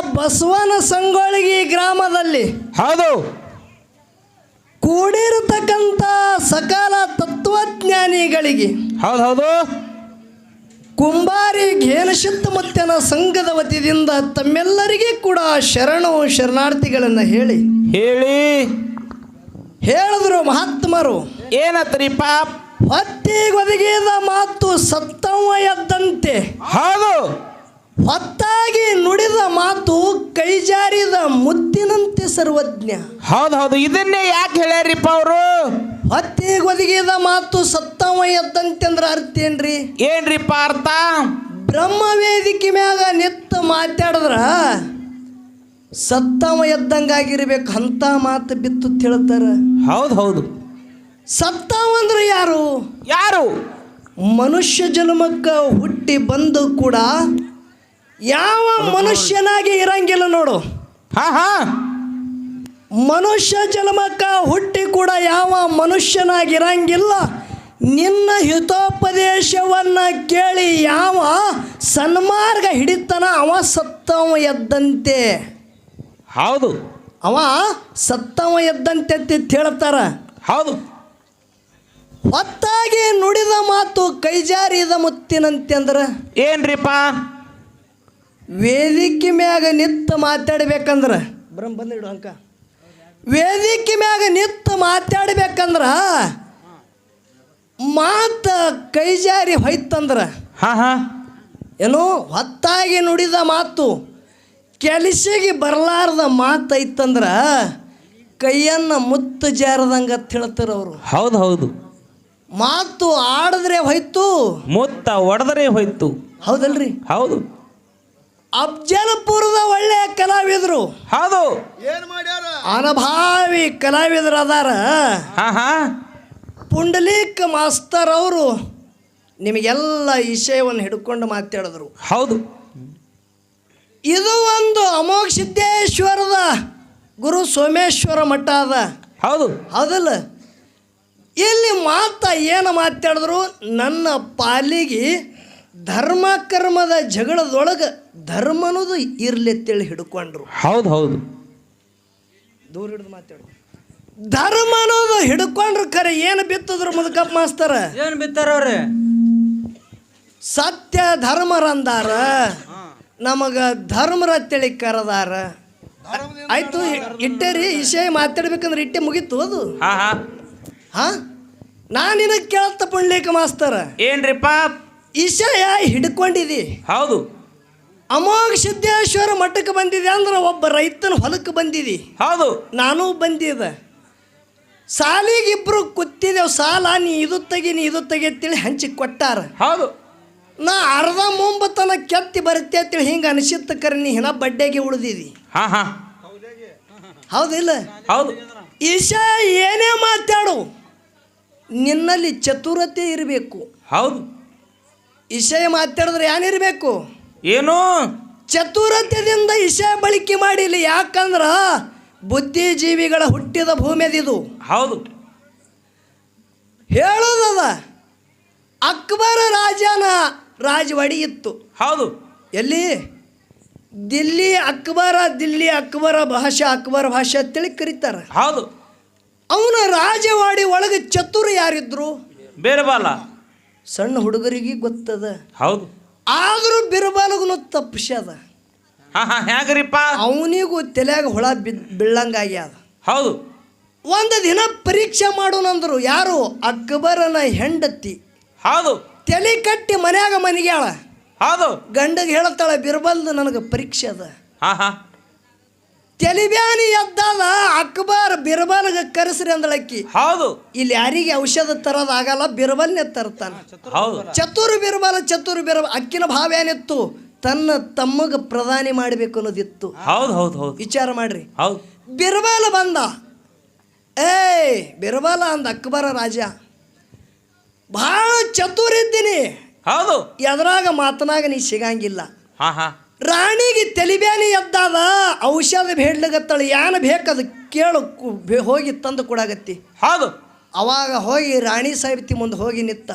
ಬಸವನ ಸಂಗೊಳ್ಗಿ ಗ್ರಾಮದಲ್ಲಿ ಹೌದು. ಕೂಡಿರತಕ್ಕಂಥ ಸಕಲ ತತ್ವಜ್ಞಾನಿಗಳಿಗೆ ಹೌದು ಹೌದು. ಕುಂಬಾರಿ ಘೇನಶಿತ್ತ ಮುತ್ತನ ಸಂಘದ ವತಿಯಿಂದ ತಮ್ಮೆಲ್ಲರಿಗೆ ಕೂಡ ಶರಣು ಶರಣಾರ್ಥಿಗಳನ್ನ ಹೇಳಿ. ಹೇಳಿ. ಹೇಳಿದ್ರು ಮಹಾತ್ಮರು. ಏನತ್ರಿಪ್ಪ? ಹೊತ್ತಿಗೊದಗಿದ ಮಾತು ಸತ್ತವ ಎದ್ದಂತೆ. ಹೌದು. ಹೊತ್ತಾಗಿ ನುಡಿದ ಮಾತು ಕೈಜಾರಿದ ಮುತ್ತಿನಂತೆ ಸರ್ವಜ್ಞ. ಹೌದು ಹೌದು ಇದನ್ನೇ ಯಾಕೆ ಹೇಳ್ಯಾರಿಪ್ಪ ಅವರು? ಹೊತ್ತಿಗೊದಗಿದ ಮಾತು ಸತ್ತವ ಎದ್ದಂತೆ ಅಂದ್ರೆ ಅರ್ಥ ಏನ್ರಿ? ಏನ್ರಿಪ್ಪ ಅರ್ಥ? ಬ್ರಹ್ಮ ವೇದಿಕೆ ಮ್ಯಾಗ ನಿತ್ತ ಮಾತಾಡಿದ್ರ ಸತ್ತವ ಎದ್ದಂಗಾಗಿರ್ಬೇಕು ಅಂತ ಮಾತು ಬಿತ್ತು ತಿಳ್ತಾರ. ಹೌದು ಹೌದು. ಸತ್ತವ ಅಂದ್ರೆ ಯಾರು? ಯಾರು? ಮನುಷ್ಯ ಜನ್ಮಕ್ಕ ಹುಟ್ಟಿ ಬಂದು ಕೂಡ ಯಾವ ಮನುಷ್ಯನಾಗಿ ಇರಂಗಿಲ್ಲ ನೋಡು. ಹಾ ಹಾ. ಮನುಷ್ಯ ಜನ್ಮಕ್ಕ ಹುಟ್ಟಿ ಕೂಡ ಯಾವ ಮನುಷ್ಯನಾಗಿರಂಗಿಲ್ಲ. ನಿನ್ನ ಹಿತೋಪದೇಶವನ್ನ ಕೇಳಿ ಯಾವ ಸನ್ಮಾರ್ಗ ಹಿಡಿತನ ಅವ ಸತ್ತವ ಎದ್ದಂತೆ. ಹೌದು. ಅವ ಸತ್ತವ ಎದ್ದಂತೆ ಅಂತ ಹೇಳ್ತಾರ. ಹೌದು. ಹೊತ್ತಾಗಿ ನುಡಿದ ಮಾತು ಕೈಜಾರಿದ ಮುತ್ತಿನಂತೆ ಅಂದ್ರೆ. ಏನ್ರಿಪ್ಪ? ವೇದಿಕೆ ಮ್ಯಾಗ ನಿತ್ತ ಮಾತಾಡ್ಬೇಕಂದ್ರ ಬ್ರಹ್ಮ ಬಂದಿಡು ಅಂಕ. ವೇದಿಕೆ ಮ್ಯಾಗ ನಿತ್ತ ಮಾತಾಡ್ಬೇಕಂದ್ರ ಮಾತ ಕೈಜಾರಿ ಹೋಯ್ತಂದ್ರೆ. ಹಾ ಹಾ. ಏನೋ ಹೊತ್ತಾಗಿ ನುಡಿದ ಮಾತು ಕೆಲಸಿಗೆ ಬರಲಾರ್ದ ಮಾತು ಐತಂದ್ರ ಕೈಯನ್ನು ಮುತ್ತು ಜಾರದಂಗ ಹೇಳ್ತಾರ ಅವರು. ಹೌದು ಹೌದು. ಮಾತು ಆಡಿದ್ರೆ ಹೋಯ್ತು. ಮುತ್ತ ಒಡದ್ರೆ ಹೋಯ್ತು. ಹೌದಲ್ರಿ? ಹೌದು. ಅಫ್ಜಲ್ಪುರದ ಒಳ್ಳೆಯ ಕಲಾವಿದರು. ಹೌದು. ಏನು ಮಾಡ್ಯಾರ? ಅನಭಾವಿ ಕಲಾವಿದರು ಅದಾರ ಹಾ ಹಾ. ಪುಂಡಲೀಕ್ ಮಾಸ್ತರ್ ಅವರು ನಿಮಗೆಲ್ಲ ವಿಷಯವನ್ನು ಹಿಡ್ಕೊಂಡು ಮಾತಾಡಿದ್ರು. ಹೌದು. ಇದು ಒಂದು ಅಮೋಘ ಸಿದ್ದೇಶ್ವರದ ಗುರು ಸೋಮೇಶ್ವರ ಮಠ ಅದ. ಹೌದು. ಹೌದಲ್ಲ? ಇಲ್ಲಿ ಮಾತ ಏನು ಮಾತಾಡಿದ್ರು? ನನ್ನ ಪಾಲಿಗೆ ಧರ್ಮ ಕರ್ಮದ ಜಗಳದೊಳಗೆ ಧರ್ಮ ಅನ್ನೋದು ಇರ್ಲಿತ್ತೇಳಿ ಹಿಡ್ಕೊಂಡ್ರು. ಹೌದು ಹೌದು. ದೂರ ಹಿಡಿದು ಮಾತಾಡು. ಧರ್ಮ ಅನ್ನೋದು ಹಿಡ್ಕೊಂಡ್ರು ಖರೆ ಏನು ಬಿತ್ತದ್ರು ಮುದುಕಪ್ಪ ಮಾಸ್ತರ? ಬಿತ್ತಾರ ಅವ್ರೆ? ಸತ್ಯ ಧರ್ಮರಂದಾರ ನಮಗ ಧರ್ಮರ ತಿಳಿ ಕರದಾರ. ಆಯ್ತು ಇಟ್ಟೆ ರೀ ವಿಷಯ ಮಾತಾಡ್ಬೇಕಂದ್ರೆ ಇಟ್ಟೆ ಮುಗೀತು ಅದು. ಹಾ ಹಾ. ಹಾ? ನಾನು ನಿನಗೆ ಕೇಳತ್ತ ಪುಣ್ಯಕ ಮಾಸ್ತರ ಏನ್ರಿಪ್ಪ ವಿಷಯ ಹಿಡ್ಕೊಂಡಿದಿ. ಹೌದು. ಅಮೋಘ ಸಿದ್ದೇಶ್ವರ ಮಠಕ್ಕೆ ಬಂದಿದೆ ಅಂದ್ರೆ ಒಬ್ಬ ರೈತನ ಹೊಲಕ್ಕೆ ಬಂದಿದಿ. ಹೌದು. ನಾನು ಬಂದಿದ್ದ ಸಾಲಿಗೆ ಇಬ್ರು ಕೂತಿದ್ದೇವು ಸಾಲ ನೀ ಇದು ತೆಗಿ ನೀ ಇದು ತೆಗಿ ಅಂತೇಳಿ ಹಂಚಿ ಕೊಟ್ಟಾರ. ಹೌದು. ನಾ ಅರ್ಧ ಮುಂಬತನ ಕೆತ್ತಿ ಬರುತ್ತೆ ಅಂತೇಳಿ ಹಿಂಗೆ ಅನಿಸಿತ್ತ ಕರೆ ನೀ ಹಿನ ಬಡ್ಡೆಗೆ ಉಳಿದಿದಿ. ಹಾ ಹಾ. ಹೌದಿಲ್ಲ? ಹೌದು. ಈಶಾ ಏನೇ ಮಾತಾಡು ನಿನ್ನಲ್ಲಿ ಚತುರತೆ ಇರಬೇಕು. ಹೌದು. ವಿಷಯ ಮಾತಾಡಿದ್ರೆ ಏನಿರಬೇಕು ಏನು? ಚತುರತೆಯಿಂದ ವಿಷಯ ಬಳಕೆ ಮಾಡಿಲ್ಲ ಯಾಕಂದ್ರ ಬುದ್ಧಿಜೀವಿಗಳ ಹುಟ್ಟಿದ ಭೂಮಿ ಅದಿದು ಹೌದು. ಹೇಳೋದದ ಅಕ್ಬರ ರಾಜನ ರಾಜವಾಡಿ ಇತ್ತು. ಹೌದು. ಎಲ್ಲಿ? ದಿಲ್ಲಿ ಅಕ್ಬರ ದಿಲ್ಲಿ ಅಕ್ಬರ ಭಾಷೆ ಅಕ್ಬರ ಭಾಷೆ ತಿಳಿ ಕರೀತಾರೆ. ಹೌದು. ಅವನ ರಾಜವಾಡಿ ಒಳಗೆ ಚತುರ ಯಾರಿದ್ರು? ಬೇರೆ ಬಾಲ. ಸಣ್ಣ ಹುಡುಗರಿಗೆ ಗೊತ್ತದ? ಹೌದು. ಆದರೂ ಬಿರುಬಾಲಗೂ ತಪ್ಪಿಸ್ಯದ ಹೇಗ್ರಿಪ್ಪ ಹಾ ಹ್ಯಾಂಗ್ರಿಪ್ಪ? ಅವನಿಗೂ ತಲೆಯಾಗ ಹುಳ ಬಿದ್ ಬೀಳಂಗಾಗ್ಯದ. ಹೌದು. ಒಂದು ದಿನ ಪರೀಕ್ಷೆ ಮಾಡೋಣಂದ್ರು ಯಾರು? ಅಕ್ಬರನ ಹೆಂಡತಿ. ಹೌದು. ತಲೆ ಕಟ್ಟಿ ಮನ್ಯಾಗ ಮನೆಗ್ಯಾಳ. ಹೌದು. ಗಂಡಗೆ ಹೇಳ್ತಾಳೆ ಬಿರ್ಬಲ್ದು ನನಗೆ ಪರೀಕ್ಷೆ ಅದ. ಹಾ ಹಾ. ತೆಲಿಬ್ಯಾನಿ ಎದ್ದಾದ ಅಕ್ಬರ್ ಬಿರ್ಬಲ್ಗೆ ಕರೆಸ್ರಿ ಅಂದಳಕ್ಕಿ. ಹೌದು. ಇಲ್ಲಿ ಯಾರಿಗೆ ಔಷಧ ತರೋದಾಗಲ್ಲ ಬಿರ್ಬಲ್ನೇ ತರ್ತಾನೆ. ಹೌದು. ಚತುರ್ ಬಿರ್ಬಲ ಚತುರ್ ಬಿರ್ಬಲ್ ಅಕ್ಕಿನ ಭಾವ ಏನಿತ್ತು? ತನ್ನ ತಮ್ಮಗ ಪ್ರಧಾನಿ ಮಾಡಬೇಕು ಅನ್ನೋದಿತ್ತು. ಹೌದು ಹೌದು ಹೌದು. ವಿಚಾರ ಮಾಡ್ರಿ. ಹೌದು. ಬಿರ್ಬಲ ಬಂದ. ಏಯ್ ಬಿರ್ಬಲ ಅಂದ ಅಕ್ಬರ ರಾಜ. ಭಾಳ ಚತುರ್ ಇದ್ದೀನಿ. ಹೌದು. ಎದ್ರಾಗ ಮಾತನಾಗ ನೀ ಸಿಗಂಗಿಲ್ಲ. ಹಾ ಹಾ. ರಾಣಿಗೆ ತಲಿಬ್ಯಾನಿ ಎದ್ದಾದ ಔಷಧ ಬೇಡ್ಲಗತ್ತಳ ಏನು ಬೇಕದು ಕೇಳು ಹೋಗಿ ತಂದು ಕೊಡಾಗತ್ತಿ ಹೌದು ಅವಾಗ ಹೋಗಿ ರಾಣಿ ಸಾಹಿತಿ ಮುಂದೆ ಹೋಗಿ ನಿತ್ತ.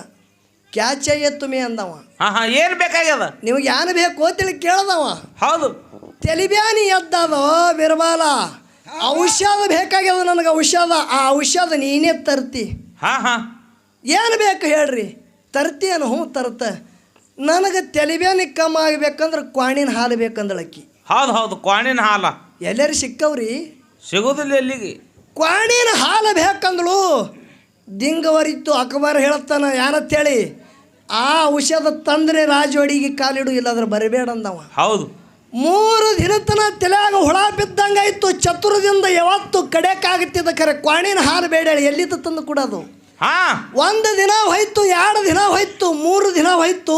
ಕ್ಯಾಚ ಎತ್ತುಮೆ ಅಂದವ. ಏನು ಬೇಕಾಗ್ಯದ? ನಿಮಗೆ ಏನು ಬೇಕು ಅಂತೇಳಿ ಕೇಳ್ದವ. ಹೌದು. ತಲಿಬ್ಯಾನಿ ಎದ್ದಾವೋ ಬಿರ್ಬಾಲ ಔಷಧ ಬೇಕಾಗ್ಯದ ನನಗೆ ಔಷಧ. ಆ ಔಷಧ ನೀನೇ ತರ್ತಿ. ಹಾ ಹಾ. ಏನು ಬೇಕು ಹೇಳ್ರಿ? ತರ್ತೀಯನು ಹ್ಞೂ ತರ್ತ. ನನಗೆ ತಲಿಬ್ಯಾನಿ ಕಮ್ಮ ಆಗ್ಬೇಕಂದ್ರೆ ಕ್ವಾಣಿನ ಹಾಲು ಬೇಕಂದಳಕ್ಕಿ ಹೌದು ಹೌದು ಕ್ವಾಣಿನ ಹಾಲ. ಎಲ್ಲರಿ ಸಿಕ್ಕವ್ರಿ? ಸಿಗೋದಿಲ್ಲ ಎಲ್ಲಿಗೆ? ಕ್ವಾಣಿನ ಹಾಲು ಬೇಕಂದಳು. ದಿಂಗವರಿತ್ತು ಅಕ್ಬರ್ ಹೇಳ್ತಾನ ಯಾರತ್ತೇಳಿ? ಆ ಔಷಧ ತಂದ್ರೆ ರಾಜೋಡಿಗೆ ಕಾಲಿಡು ಇಲ್ಲಾದ್ರೆ ಬರಬೇಡ ಅಂದವ. ಹೌದು. ಮೂರು ದಿನತನ ತಲೆಯಾಗ ಹುಳ ಬಿದ್ದಂಗಾಯ್ತು ಚತುರದಿಂದ ಯಾವತ್ತು ಕಡೆಕಾಗುತ್ತಿದ್ದ ಖರೆ ಕ್ವಾಣಿನ ಹಾಲು ಬೇಡ ಎಲ್ಲಿದ್ದ ತಂದು ಕೊಡೋದು? ಒಂದು ದಿನ ಹೋಯ್ತು ಎರಡು ದಿನ ಹೋಯ್ತು ಮೂರು ದಿನ ಹೋಯ್ತು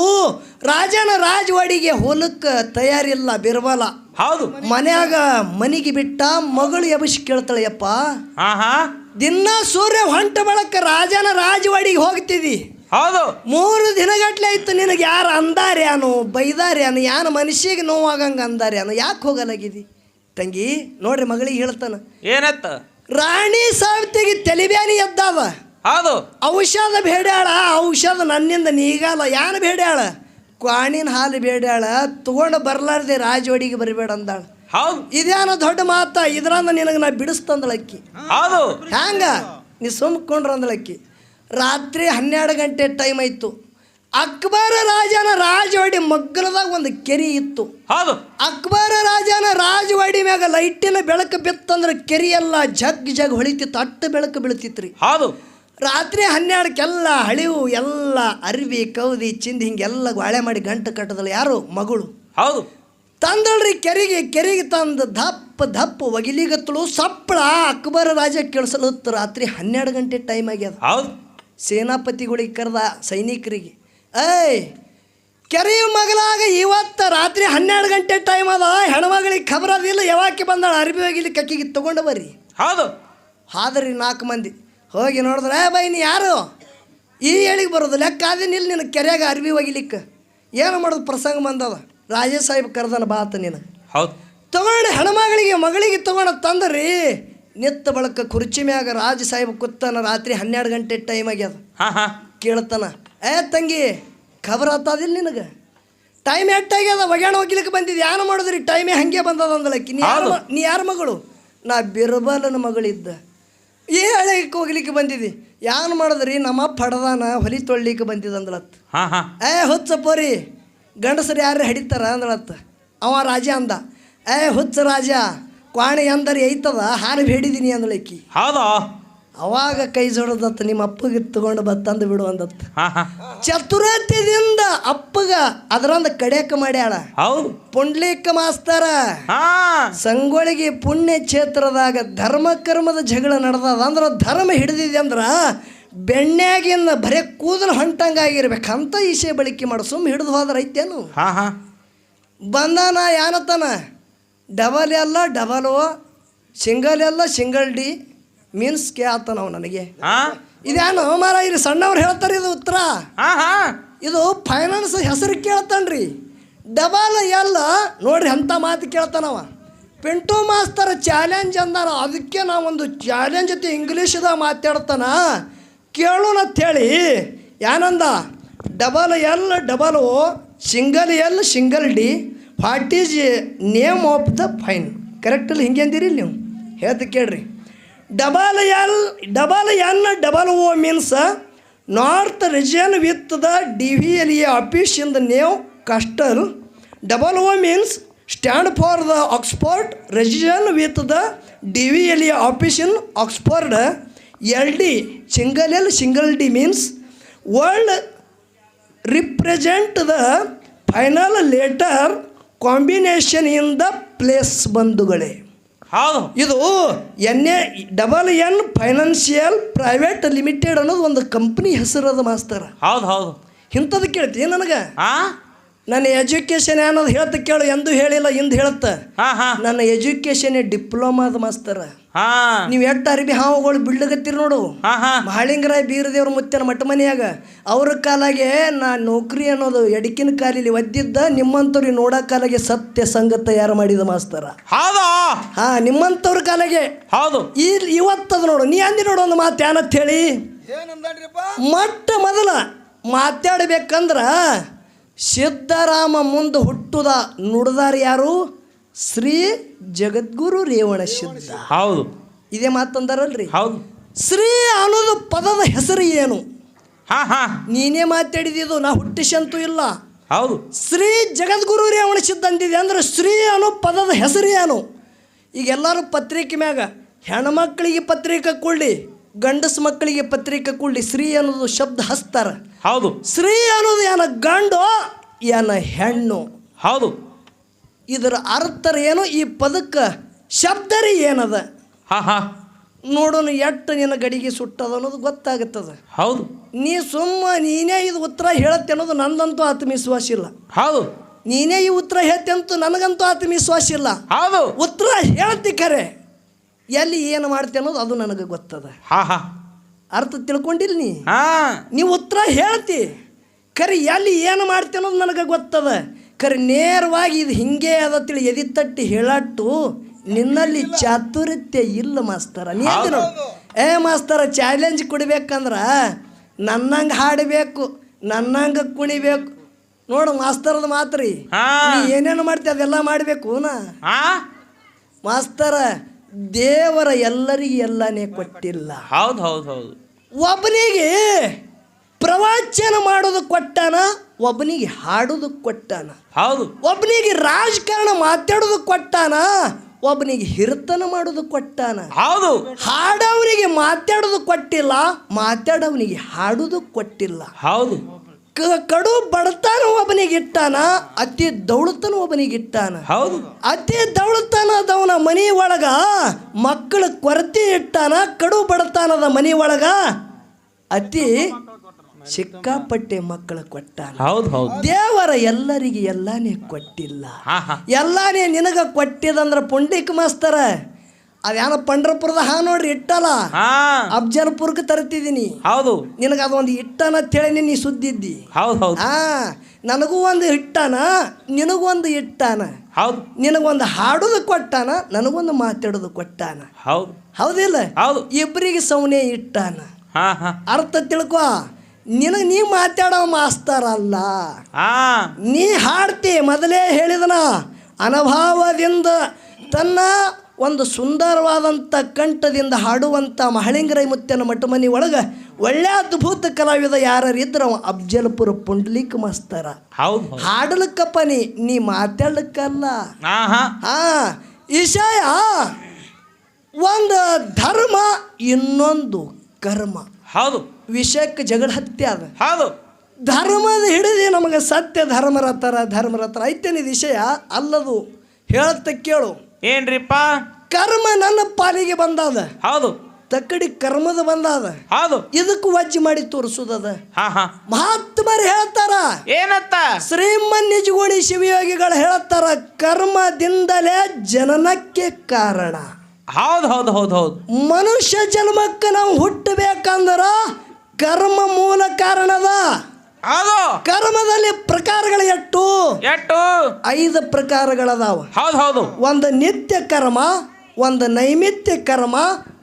ರಾಜನ ರಾಜವಾಡಿಗೆ ಹೊಲಕ್ಕೆ ತಯಾರಿಲ್ಲ ಬಿರ್ಬಲ ಹೌದು. ಮನ್ಯಾಗ ಮನಿಗೆ ಬಿಟ್ಟ ಮಗಳು ಎಬಿಸಿ ಕೇಳ್ತಾಳೆ ಯಪ್ಪ ದಿನ ಸೂರ್ಯ ಹೊಂಟ ಬಳಕ ರಾಜನ ರಾಜವಾಡಿಗೆ ಹೋಗ್ತಿದಿ. ಹೌದು. ಮೂರು ದಿನಗಟ್ಲೆ ಆಯ್ತು ನಿನಗೆ ಯಾರು ಅಂದಾರ್ಯಾನು ಬೈದಾರ್ಯಾನು ಯಾನು ಮನುಷ್ಯಗೆ ನೋವಾಗಂಗೆ ಅಂದಾರ್ಯಾನು ಯಾಕೆ ಹೋಗಲಾಗಿದಿ? ತಂಗಿ ನೋಡ್ರಿ ಮಗಳಿಗೆ ಹೇಳ್ತಾನ. ಏನತ್ತ? ರಾಣಿ ಸಾವಿತಿಗೆ ತಲೆಬ್ಯಾನಿ ಎದ್ದಾವ. ಹೌದು. ಔಷಧ ಬೇಡ್ಯಾಳ ಔಷಧ ನನ್ನಿಂದ ನೀಗಲ್ಲ ಯಾನು ಬೇಡ್ಯಾಳ? ಕ್ವಾಣಿನ ಹಾಲು ಬೇಡ್ಯಾಳ ತಗೊಂಡು ಬರ್ಲಾರ್ದೆ ರಾಜವಾಡಿಗೆ ಬರಬೇಡ ಅಂದಾಳ. ಹೌದು. ಇದೇನೋ ದೊಡ್ಡ ಮಾತ ಇದ್ರಂದ ನಿನಗೆ ನಾ ಬಿಡಿಸ್ತಂದಳಕ್ಕಿ ಹೌದು. ಹ್ಯಾಂಗ? ನೀ ಸುಮ್ಕೊಂಡ್ರ ಅಂದಳಕ್ಕಿ ರಾತ್ರಿ ಹನ್ನೆರಡು ಗಂಟೆ ಟೈಮ್ ಆಯ್ತು. ಅಕ್ಬರ ರಾಜನ ರಾಜವಾಡಿ ಮಗ್ಗಲದಾಗ ಒಂದು ಕೆರೆ ಇತ್ತು. ಹೌದು. ಅಕ್ಬರ ರಾಜನ ರಾಜವಾಡಿ ಮ್ಯಾಗ ಲೈಟಿನ ಬೆಳಕು ಬಿತ್ತಂದ್ರೆ ಕೆರೆ ಎಲ್ಲ ಜಗ್ ಜಗ್ ಹೊಳಿತಿತ್ತು ಅಟ್ಟು ಬೆಳಕು ಬೀಳ್ತಿತ್ತು ರೀ ಹೌದು. ರಾತ್ರಿ ಹನ್ನೆರಡಕ್ಕೆಲ್ಲ ಹಳಿವು ಎಲ್ಲ ಅರಿವಿ ಕೌದಿ ಚಿಂದಿ ಹಿಂಗೆಲ್ಲ ಗಾಳೆ ಮಾಡಿ ಗಂಟು ಕಟ್ಟದಲ್ಲ ಯಾರು? ಮಗಳು. ಹೌದು. ತಂದಳ್ರಿ ಕೆರೆಗೆ ಕೆರೆಗೆ ತಂದು ದಪ್ಪ ದಪ್ಪ ಒಗಿಲಿಗತ್ತಳು ಸಪ್ಪಳ ಅಕ್ಬರ ರಾಜ ಕೇಳಿಸಲತ್ತು ರಾತ್ರಿ ಹನ್ನೆರಡು ಗಂಟೆ ಟೈಮ್ ಆಗ್ಯದ. ಹೌದು. ಸೇನಾಪತಿಗಳಿಗೆ ಕರೆದ ಸೈನಿಕರಿಗೆ ಏಯ್ ಕೆರೆಯ ಮಗಲಾಗ ಇವತ್ತು ರಾತ್ರಿ ಹನ್ನೆರಡು ಗಂಟೆ ಟೈಮ್ ಅದ ಹೆಣ್ಮಗಳಿಗೆ ಖಬರ್ ಅದಿಲ್ಲ ಯಾವಾಕೆ ಬಂದಾಳ ಅರ್ಬಿ ಒಗಿಲಿ ಕಕ್ಕಿಗೆ ತಗೊಂಡು ಬರ್ರಿ. ಹೌದು. ಹಾದ್ರಿ ನಾಲ್ಕು ಮಂದಿ. ಹೋಗಿ ನೋಡಿದ್ರೆ ಬೈ ನೀ ಯಾರು? ಈ ಹೇಳಿಗೆ ಬರೋದು ಲೆಕ್ಕ ಅದೇನಿಲ್ಲ ನಿನ್ನ ಕೆರೆಯಾಗ ಅರ್ವಿ ಒಗಿಲಿಕ್ಕೆ. ಏನು ಮಾಡೋದು? ಪ್ರಸಂಗ ಬಂದದ. ರಾಜೇ ಸಾಹೇಬ್ ಕರೆದನ ಬಾತ ನೀನು. ಹೌದು. ತಗೊಂಡು ಹೆಣ್ಮಗಳಿಗೆ ಮಗಳಿಗೆ ತಗೊಂಡು ತಂದ್ರಿ. ನಿತ್ತ ಬಳಕ ಕುರ್ಚಿ ಮ್ಯಾಗ ರಾಜ ಸಾಹೇಬ್ ಕೂತಾನ ರಾತ್ರಿ ಹನ್ನೆರಡು ಗಂಟೆ ಟೈಮ್ ಆಗ್ಯದ ಹಾ ಹಾ. ಕೇಳ್ತಾನ ಏ ತಂಗಿ ಖಬರ್ ಆತಾದಿಲ್ಲ ನಿನಗೆ? ಟೈಮ್ ಎಟ್ಟಾಗ್ಯದ ಒಗ್ಯಾಣ ಹೋಗ್ಲಿಕ್ಕೆ ಬಂದಿದ್ದು ಏನು ಮಾಡಿದ್ರಿ? ಟೈಮೇ ಹಂಗೆ ಬಂದದ ಅಂದಲಕ್ಕಿ ನೀ ಯಾರು ನೀ ಯಾರ ಮಗಳು? ನಾ ಬಿರ್ಬಲನ ಮಗಳಿದ್ದ. ಈ ಹಳೆಗೆ ಹೋಗ್ಲಿಕ್ಕೆ ಬಂದಿದ್ದಿ ಯಾನ್ ಮಾಡಿದ್ರಿ? ನಮ್ಮ ಪಡದಾನ ಹೊಲಿ ತೊಳ್ಲಿಕ್ಕೆ ಬಂದಿದ್ದ ಅಂದಲತ್. ಹಾ ಹಾ. ಏ ಹುಚ್ಚ ಪೋರಿ ಗಂಡಸರು ಯಾರು ಹಿಡಿತಾರ ಅಂದಳತ್ತ ಅವ ರಾಜ ಅಂದ. ಏ ಹುಚ್ಚ ರಾಜ ಕ್ವಾಣಿ ಅಂದರೆ ಐತದ ಹಾಲು ಬೇಡಿದೀನಿ ಅಂದಳಕ್ಕಿ ಹೌದು? ಅವಾಗ ಕೈ ಜೋಡದತ್ತ ನಿಮ್ಮ ಅಪ್ಪಗೆ ತಗೊಂಡು ಬತ್ತಂದು ಬಿಡು ಅಂದತ್ತ. ಚತುರತೆಯಿಂದ ಅಪ್ಪಗ ಅದರಂದ ಕಡ್ಯಾಕ ಮಾಡ್ಯಾಳ. ಪುಂಡ್ಲಿಕ ಮಾಸ್ತರ. ಸಂಗೊಳಿಗೆ ಪುಣ್ಯ ಕ್ಷೇತ್ರದಾಗ ಧರ್ಮ ಕರ್ಮದ ಜಗಳ ನಡೆದದ ಅಂದ್ರೆ ಧರ್ಮ ಹಿಡಿದಿದೆ ಅಂದ್ರೆ ಬೆಣ್ಣೆಗಿಂದ ಬರೇ ಕೂದಲು ಹೊಂಟಂಗಾಗಿರ್ಬೇಕಂತ ಈಶೆ ಬಳಕೆ ಮಾಡು. ಸುಮ್ಮ ಹಿಡಿದು ಹೋದ್ರ ಐತೇನು? ಬಂದಾನ ಯಾನತನ? Double L double O single L single D. Means K ಆತ ನಾವು ನನಗೆ ಇದೇನು ಮಾರ ಇಲ್ಲಿ ಸಣ್ಣವ್ರು ಹೇಳ್ತಾರೆ ಇದು ಉತ್ತರ. ಇದು ಫೈನಾನ್ಸ್ ಹೆಸರು ಕೇಳ್ತಾನ್ರಿ. ಡಬಲ್ ಎಲ್ಲ ನೋಡ್ರಿ ಅಂತ ಮಾತು ಕೇಳ್ತಾನವ ಪಿಂಟು ಮಾಸ್ತರ್ ಚಾಲೆಂಜ್ ಅಂದಾರ ಅದಕ್ಕೆ ನಾವೊಂದು ಚಾಲೆಂಜ್ ಜೊತೆ ಇಂಗ್ಲೀಷ್ದಾಗ ಮಾತಾಡ್ತಾನ. ಅಂತ ಹೇಳಿ. ಏನಂದ double L double O single L single D what is name of the fine ಕರೆಕ್ಟಲ್ಲಿ ಹಿಂಗೆ ಅಂದಿರಿ ನೀವು. ಹೇಳ್ತ ಕೇಳ್ರಿ. Double L double N double O means north region with the D V L A office in the Newcastle double O means stand for the Oxford region with the D V L A office in Oxford L D single L single D means world represent the final letter combination in the place ಬಂಧುಗಳೇ. ಹೌದು. ಇದು N A double N financial private limited ಅನ್ನೋದು ಒಂದು company ಹೆಸರದ ಮಾಸ್ತರ. ಹೌದು ಹೌದು. ಇಂಥದ್ದು ಕೇಳ್ತಿ ನನಗೆ? ನನ್ನ ಎಜುಕೇಶನ್ ಅನ್ನೋದು ಹೇಳ್ತ ಕೇಳು ಎಂದು ಹೇಳಿಲ್ಲ ಇಂದು ಹೇಳುತ್ತ. ನನ್ನ ಎಜುಕೇಶನ್ ಡಿಪ್ಲೊಮಾದ ಮಾಸ್ತರ. ನೀವು ಎಟ್ಟ ಅರಿಬಿ ಹಾವುಗಳು ಬಿಡ್ಲಗತ್ತೀರಿ ನೋಡು. ಹಾ ಹಾ. ಮಹಾಳಿಂಗರಾಯ ಬೀರದೇವ್ರ ಮುತ್ತನ ಮಠ ಮನೆಯಾಗ ಅವ್ರ ಕಾಲಾಗೆ ನಾ ನೌಕರಿ ಅನ್ನೋದು ಎಡಕಿನ ಕಾಲಿಲಿ ಒದ್ದಿದ್ದ ನಿಮ್ಮಂತವ್ರಿಗೆ ನೋಡೋ ಕಾಲಾಗೆ ಸತ್ಯ ಸಂಗತ ತಯಾರು ಮಾಡಿದ ಮಾಸ್ತರ. ಹಾ ನಿಮ್ಮಂಥವ್ರ ಕಾಲಾಗೆ. ಹೌದು. ಈ ಇವತ್ತದು ನೋಡು ನೀ ಅಂದಿ ನೋಡು ಒಂದು ಮಾತು ಏನಂತ ಹೇಳಿ. ಮೊಟ್ಟ ಮೊದಲ ಮಾತಾಡ್ಬೇಕಂದ್ರ ಸಿದ್ದರಾಮ ಮುಂದೆ ಹುಟ್ಟುದ ನುಡ್ದಾರ ಯಾರು? ಶ್ರೀ ಜಗದ್ಗುರು ರೇವಣ ಸಿದ್ಧ ಹೌದು. ಇದೇ ಮಾತಂದಾರಲ್ರಿ ಹೌದು. ಶ್ರೀ ಅನ್ನೋದು ಪದದ ಹೆಸರು ಏನು? ಹಾ ಹಾ. ನೀನೇ ಮಾತಾಡಿದ್ದು ನಾ ಹುಟ್ಟಿಸಂತೂ ಇಲ್ಲ. ಹೌದು. ಶ್ರೀ ಜಗದ್ಗುರು ರೇವಣ ಸಿದ್ಧ ಅಂದಿದೆ ಅಂದ್ರೆ ಶ್ರೀ ಅನ್ನೋ ಪದದ ಹೆಸರು ಏನು? ಈಗ ಎಲ್ಲರೂ ಪತ್ರಿಕೆ ಮ್ಯಾಗ ಹೆಣ್ಮಕ್ಳಿಗೆ ಪತ್ರಿಕೆ ಕೊಡ್ಲಿ ಗಂಡಸ ಮಕ್ಕಳಿಗೆ ಪತ್ರಿಕೆ ಕೊಡ್ಲಿ ಶ್ರೀ ಅನ್ನೋದು ಶಬ್ದ ಹಸ್ತಾರ ಹೌದು. ಶ್ರೀ ಅನ್ನೋದು ಏನ ಗಂಡು ಏನ ಹೆಣ್ಣು. ಹೌದು. ಇದರ ಅರ್ಥರೇನು ಏನು ಈ ಪದಕ್ಕೆ ಶಬ್ದರಿ ಏನದ? ಹಾ ಹಾ. ನೋಡೋಣ ಎಷ್ಟು ನಿನ್ನ ಗಡಿಗೆ ಸುಟ್ಟದ ಅನ್ನೋದು ಗೊತ್ತಾಗುತ್ತದ. ಹೌದು. ನೀ ಸುಮ್ಮ ನೀನೇ ಇದು ಉತ್ತರ ಹೇಳತ್ತೆ ಅನ್ನೋದು ನಂದಂತೂ ಆತ್ಮವಿಶ್ವಾಸ ಇಲ್ಲ. ಹೌದು. ನೀನೇ ಈ ಉತ್ತರ ಹೇಳ್ತೆ ಅಂತ ನನಗಂತೂ ಆತ್ಮವಿಶ್ವಾಸ ಇಲ್ಲ. ಹೌದು. ಉತ್ತರ ಹೇಳ್ತಿ ಖರೆ. ಎಲ್ಲಿ ಏನು ಮಾಡ್ತೆ ಅನ್ನೋದು ಅದು ನನಗೆ ಗೊತ್ತದ. ಹಾ ಹಾ. ಅರ್ಥ ತಿಳ್ಕೊಂಡಿಲ್ಲ ನೀ? ಹಾ. ನೀ ಉತ್ತರ ಹೇಳ್ತಿ. ಖರೆ ಎಲ್ಲಿ ಏನು ಮಾಡ್ತಿ ಅನ್ನೋದು ನನಗೆ ಗೊತ್ತದ. ಖರೆ ನೇರವಾಗಿ ಇದು ಹಿಂಗೆ ಅದ ತಿಳಿ ಎದಿ ತಟ್ಟಿ ಹೇಳಟ್ಟು ನಿನ್ನಲ್ಲಿ ಚಾತುರ್ಯತೆ ಇಲ್ಲ ಮಾಸ್ತರ. ನೀ ಅಂದಿ ಏ ಮಾಸ್ತರ ಚಾಲೆಂಜ್ ಕೊಡ್ಬೇಕಂದ್ರ ನನ್ನಂಗೆ ಹಾಡಬೇಕು ನನ್ನಂಗೆ ಕುಣಿಬೇಕು. ನೋಡು ಮಾಸ್ತರದ ಮಾತ್ರಿ ಏನೇನು ಮಾಡ್ತೀವಿ ಅದೆಲ್ಲ ಮಾಡಬೇಕು ನಾ ಮಾಸ್ತರ ದೇವರ ಎಲ್ಲರಿಗೆ ಎಲ್ಲನೇ ಕೊಟ್ಟಿಲ್ಲ. ಹೌದು ಹೌದು ಹೌದು. ಒಬ್ಬನಿಗೆ ಪ್ರವಚನ ಮಾಡೋದು ಕೊಟ್ಟಾನ ಒಬ್ಬನಿಗೆ ಹಾಡೋದು ಕೊಟ್ಟಾನ. ಹೌದು. ಒಬ್ಬನಿಗೆ ರಾಜಕಾರಣ ಮಾತಾಡೋದು ಕೊಟ್ಟಾನ. ಒಬ್ಬನಿಗೆ ಹಿರ್ತನ ಮಾಡೋದು ಕೊಟ್ಟಾನ. ಹೌದು. ಹಾಡವನಿಗೆ ಮಾತಾಡೋದು ಕೊಟ್ಟಿಲ್ಲ ಮಾತಾಡವನಿಗೆ ಹಾಡೋದು ಕೊಟ್ಟಿಲ್ಲ. ಹೌದು. ಕಡು ಬಡತನ ಒಬ್ಬನಿಗೆ ಇಟ್ಟಾನ ಅತಿ ದೌಳತನ ಒಬ್ಬನಿಗೆ ಇಟ್ಟಾನ. ಹೌದು. ಅತಿ ದೌಳತನದವನ ಮನಿ ಒಳಗ ಮಕ್ಕಳ ಕೊರತೆ ಇಟ್ಟಾನ ಕಡು ಬಡತನದ ಮನಿ ಒಳಗ ಅತಿ ಸಿಕ್ಕಾಪಟ್ಟೆ ಮಕ್ಕಳ ಕೊಟ್ಟಾನ ಹೌದು ಹೌದು. ದೇವರ ಎಲ್ಲರಿಗೆ ಎಲ್ಲಾನೇ ಕೊಟ್ಟಿಲ್ಲ. ಎಲ್ಲಾನೇ ನಿನಗ ಕೊಟ್ಟಿದಂದ್ರ ಪುಂಡಿಕ್ ಮಾಸ್ತರ ಅದೇನ ಪಂಡ್ರಪುರದ ಹಾ ನೋಡ್ರಿ ಇಟ್ಟಲ್ಲ ಹಾ. ಅಫ್ಜಲ್ಪುರ್ಗೆ ತರ್ತಿದ್ದೀನಿ ಹೌದು. ನಿನಗ ಅದೊಂದು ಇಟ್ಟನ ಅಂತೇಳಿ ನೀ ಸುದ್ದಿದ್ದಿ. ಹೌದು ಹೌದು. ಹಾ ನನಗೂ ಒಂದು ಇಟ್ಟಾನ ನಿನಗೊಂದು ಇಟ್ಟಾನ. ಹೌದು. ನಿನಗೊಂದು ಹಾಡುದು ಕೊಟ್ಟಾನ ನನಗೊಂದು ಮಾತಾಡೋದು ಕೊಟ್ಟಾನ. ಹೌದು. ಹೌದಿಲ್ಲ? ಹೌದು. ಇಬ್ಬರಿಗೆ ಸೌನೆ ಇಟ್ಟಾನ. ಅರ್ಥ ತಿಳ್ಕೊ. ನಿನಗೆ ನೀ ಮಾತಾಡೋ ಮಾಸ್ತರ ಅಲ್ಲ. ಹಾ ನೀ ಹಾಡ್ತಿ ಮೊದಲೇ ಹೇಳಿದನ. ಅನುಭವದಿಂದ ತನ್ನ ಒಂದು ಸುಂದರವಾದಂಥ ಕಂಠದಿಂದ ಹಾಡುವಂಥ ಮಹಳಿಂಗರೈ ಮುತ್ತನ ಮಠಮನಿ ಒಳಗೆ ಒಳ್ಳೆ ಅದ್ಭುತ ಕಲಾವಿದ ಯಾರಿದ್ರ ಅವ? ಅಫ್ಜಲ್ಪುರ ಪುಂಡ್ಲಿಕ್ ಮಾಸ್ತರ. ಹಾಡಲಿಕ್ಕಪ್ಪ ನೀ ನೀ ಮಾತಾಡ್ಲಿಕ್ಕಲ್ಲ. ಹಾ ವಿಷಯ ಒಂದು ಧರ್ಮ ಇನ್ನೊಂದು ಕರ್ಮ. ಹೌದು. ವಿಷಯಕ್ಕೆ ಜಗಳ ಹತ್ಯೆ ಅದ ಹೌದು. ಧರ್ಮದ ಹಿಡಿದು ನಮಗೆ ಸತ್ಯ ಧರ್ಮರತರ ಧರ್ಮರತರ ಐತೇನಿ ವಿಷಯ ಅಲ್ಲದು ಹೇಳತ್ತ ಕೇಳು. ಏನ್ರಿಪ್ಪ? ಕರ್ಮ ನನ್ನ ಪಾಲಿಗೆ ಬಂದಾದ. ಹೌದು. ತಕ್ಕಡಿ ಕರ್ಮದ ಬಂದಾದ. ಹೌದು. ಇದಕ್ಕೂ ವಜ್ಜಿ ಮಾಡಿ ತೋರಿಸುದದ ಮಹಾತ್ಮರು ಹೇಳ್ತಾರ. ಏನತ್ತ? ಶ್ರೀಮನ್ ನಿಜಗುಣಿ ಶಿವಯೋಗಿಗಳು ಹೇಳ್ತಾರ ಕರ್ಮದಿಂದಲೇ ಜನನಕ್ಕೆ ಕಾರಣ. ಹೌದು ಹೌದು ಹೌದು ಹೌದು. ಮನುಷ್ಯ ಜನ್ಮಕ್ಕೆ ನಾವು ಹುಟ್ಟಬೇಕಂದ್ರ ಕರ್ಮ ಮೂಲ ಕಾರಣದ. ಹೌದು. ಕರ್ಮದಲ್ಲಿ ಪ್ರಕಾರಗಳು ಎಷ್ಟು ಎಷ್ಟು ಐದು ಪ್ರಕಾರಗಳದಾವ. ಹೌದು ಹೌದು. ಒಂದು ನಿತ್ಯ ಕರ್ಮ ಒಂದು ನೈಮಿತ್ಯ ಕರ್ಮ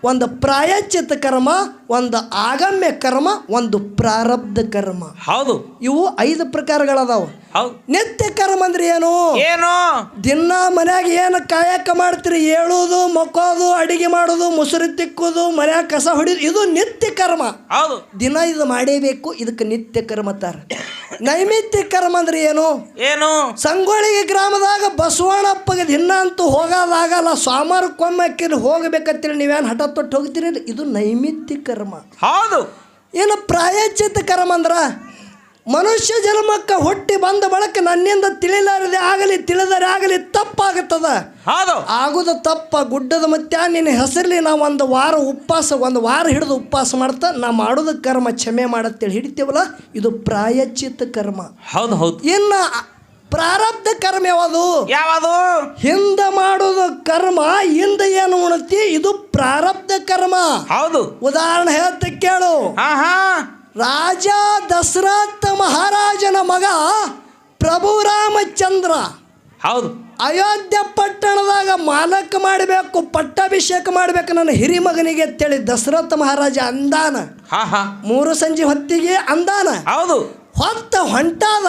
ಒಂದು ಪ್ರಾಯಚಿತ ಕರ್ಮ ಒಂದು ಆಗಮ್ಯ ಕರ್ಮ ಒಂದು ಪ್ರಾರಬ್ಧ ಕರ್ಮ. ಹೌದು. ಇವು ಐದು ಪ್ರಕಾರಗಳದಾವ. ಹೌದು. ನಿತ್ಯ ಕರ್ಮ ಅಂದ್ರೆ ಏನು? ಏನು? ದಿನ ಮನ್ಯಾಗ ಏನು ಕಾಯಕ ಮಾಡ್ತೀರಿ? ಏಳೋದು ಮಕ್ಕೋದು ಅಡಿಗೆ ಮಾಡೋದು ಮುಸುರಿ ತಿಕ್ಕೋದು ಮನ್ಯಾಗ ಕಸ ಹೊಡಿಯೋದು ಇದು ನಿತ್ಯ ಕರ್ಮ. ಹೌದು. ದಿನ ಇದು ಮಾಡೇಬೇಕು ಇದಕ್ಕೆ ನಿತ್ಯ ಕರ್ಮ ತಾರ ನೈಮಿತ್ಯ ಕರ್ಮ ಅಂದ್ರೆ ಏನು? ಏನು? ಸಂಗೊಳ್ಳಿಗೆ ಗ್ರಾಮದಾಗ ಬಸವಣ್ಣಪ್ಪಗೆ ದಿನ ಅಂತೂ ಹೋಗೋದಾಗಲ್ಲ ಸೋಮವಾರಕ್ಕೊಮ್ಮೆ ಹೋಗ್ಬೇಕಂತೇಳಿ ನೀವೇನು ಹಠ ತೊಟ್ಟು ಹೋಗ್ತೀರಿ ಇದು ನೈಮಿತ್ಯ ಕರ್ಮ. ಹೌದು. ಏನು ಪ್ರಾಯಚಿತ ಕರ್ಮ ಅಂದ್ರ? ಮನುಷ್ಯ ಜನ್ಮಕ್ಕೆ ಹುಟ್ಟಿ ಬಂದ ಬಳಕ ನನ್ನಿಂದ ತಿಳಿಲಾರದೆ ಆಗಲಿ ತಿಳಿದರೆ ಆಗಲಿ ತಪ್ಪಾಗುತ್ತದ? ಆಗುದ ತಪ್ಪ ಗುಡ್ಡದ ಮತ್ತೆ ನಿನ್ನ ಹೆಸರಲ್ಲಿ ನಾವು ಒಂದು ವಾರ ಉಪವಾಸ ಒಂದು ವಾರ ಹಿಡಿದು ಉಪವಾಸ ಮಾಡ್ತಾ ನಾ ಮಾಡೋದ ಕರ್ಮ ಕ್ಷಮೆ ಮಾಡತ್ತೇಳಿ ಹಿಡಿತೇವಲ್ಲ ಇದು ಪ್ರಾಯಚಿತ ಕರ್ಮ. ಹೌದು ಹೌದು. ಇನ್ನ ಪ್ರಾರಬ್ಧ ಕರ್ಮ ಯಾವುದು? ಯಾವುದು? ಹಿಂದ ಮಾಡೋದು ಕರ್ಮ ಹಿಂದ ಏನು ಉಣತಿ ಇದು ಪ್ರಾರಬ್ಧ ಕರ್ಮ. ಹೌದು. ಉದಾಹರಣೆ ಹೇಳ್ತ ಕೇಳು. ರಾಜ ದಶರಥ ಮಹಾರಾಜನ ಮಗ ಪ್ರಭು ರಾಮಚಂದ್ರ. ಹೌದು. ಅಯೋಧ್ಯ ಪಟ್ಟಣದಾಗ ಮಾಲಕ ಮಾಡಬೇಕು ಪಟ್ಟಾಭಿಷೇಕ ಮಾಡಬೇಕು ನನ್ನ ಹಿರಿ ಮಗನಿಗೆ ಅಂತೇಳಿ ದಶರಥ ಮಹಾರಾಜ ಅಂದಾನ. ಮೂರು ಸಂಜೆ ಹೊತ್ತಿಗೆ ಅಂದಾನ. ಹೌದು. ಹೊತ್ತ ಹೊಂಟಾದ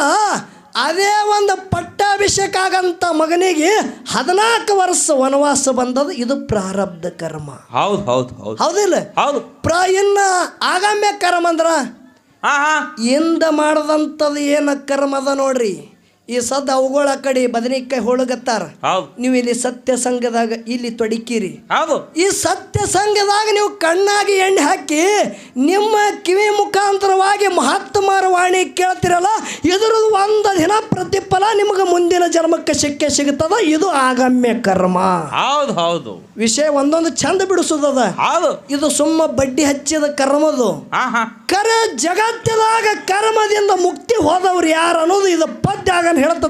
ಅದೇ ಒಂದು ಪಟ್ಟಾಭಿಷೇಕ ಆಗಂತ ಮಗನಿಗೆ ಹದಿನಾಲ್ಕು ವರ್ಷ ವನವಾಸ ಬಂದದ್ದು ಇದು ಪ್ರಾರಬ್ಧ ಕರ್ಮ. ಹೌದು ಹೌದು ಹೌದು. ಹೌದಿಲ್ಲ ಹೌದು. ಪ್ರ ಇನ್ನ ಆಗಮ್ಯ ಕರ್ಮ ಅಂದ್ರ ಇಂದ ಮಾಡದಂಥದ್ದು ಏನು ಕರ್ಮ ಅದ ನೋಡ್ರಿ? ಈ ಸದ್ದ ಅವುಗಳ ಕಡೆ ಬದನೆಕಾಯಿ ಹೋಳಗತ್ತಾರ. ನೀವು ಇಲ್ಲಿ ಸತ್ಯ ಸಂಘದಾಗ ಇಲ್ಲಿ ತೊಡಕಿರಿ. ಈ ಸತ್ಯ ಸಂಘದಾಗ ನೀವು ಕಣ್ಣಾಗಿ ಎಣ್ಣೆ ಹಾಕಿ ನಿಮ್ಮ ಕಿವಿ ಮುಖಾಂತರವಾಗಿ ಮಹಾತ್ಮರ ವಾಣಿ ಕೇಳ್ತಿರಲ್ಲ ಇದ್ರ ಒಂದು ದಿನ ಪ್ರತಿಫಲ ನಿಮಗೆ ಮುಂದಿನ ಜನ್ಮಕ್ಕೆ ಸಿಕ್ಕೆ ಸಿಗುತ್ತದ. ಇದು ಆಗಮ್ಯ ಕರ್ಮ. ಹೌದು ಹೌದು. ವಿಷಯ ಒಂದೊಂದು ಚಂದ ಬಿಡಿಸೋದದ. ಇದು ಸುಮ್ಮ ಬಡ್ಡಿ ಹಚ್ಚಿದ ಕರ್ಮದು. ಕರೆ ಜಗತ್ತದಾಗ ಕರ್ಮದಿಂದ ಮುಕ್ತಿ ಹೋದವ್ರು ಯಾರು ಅನ್ನೋದು ಇದು ಪದ್ಯ ಆಗನ್ ಹೇಳ್ತ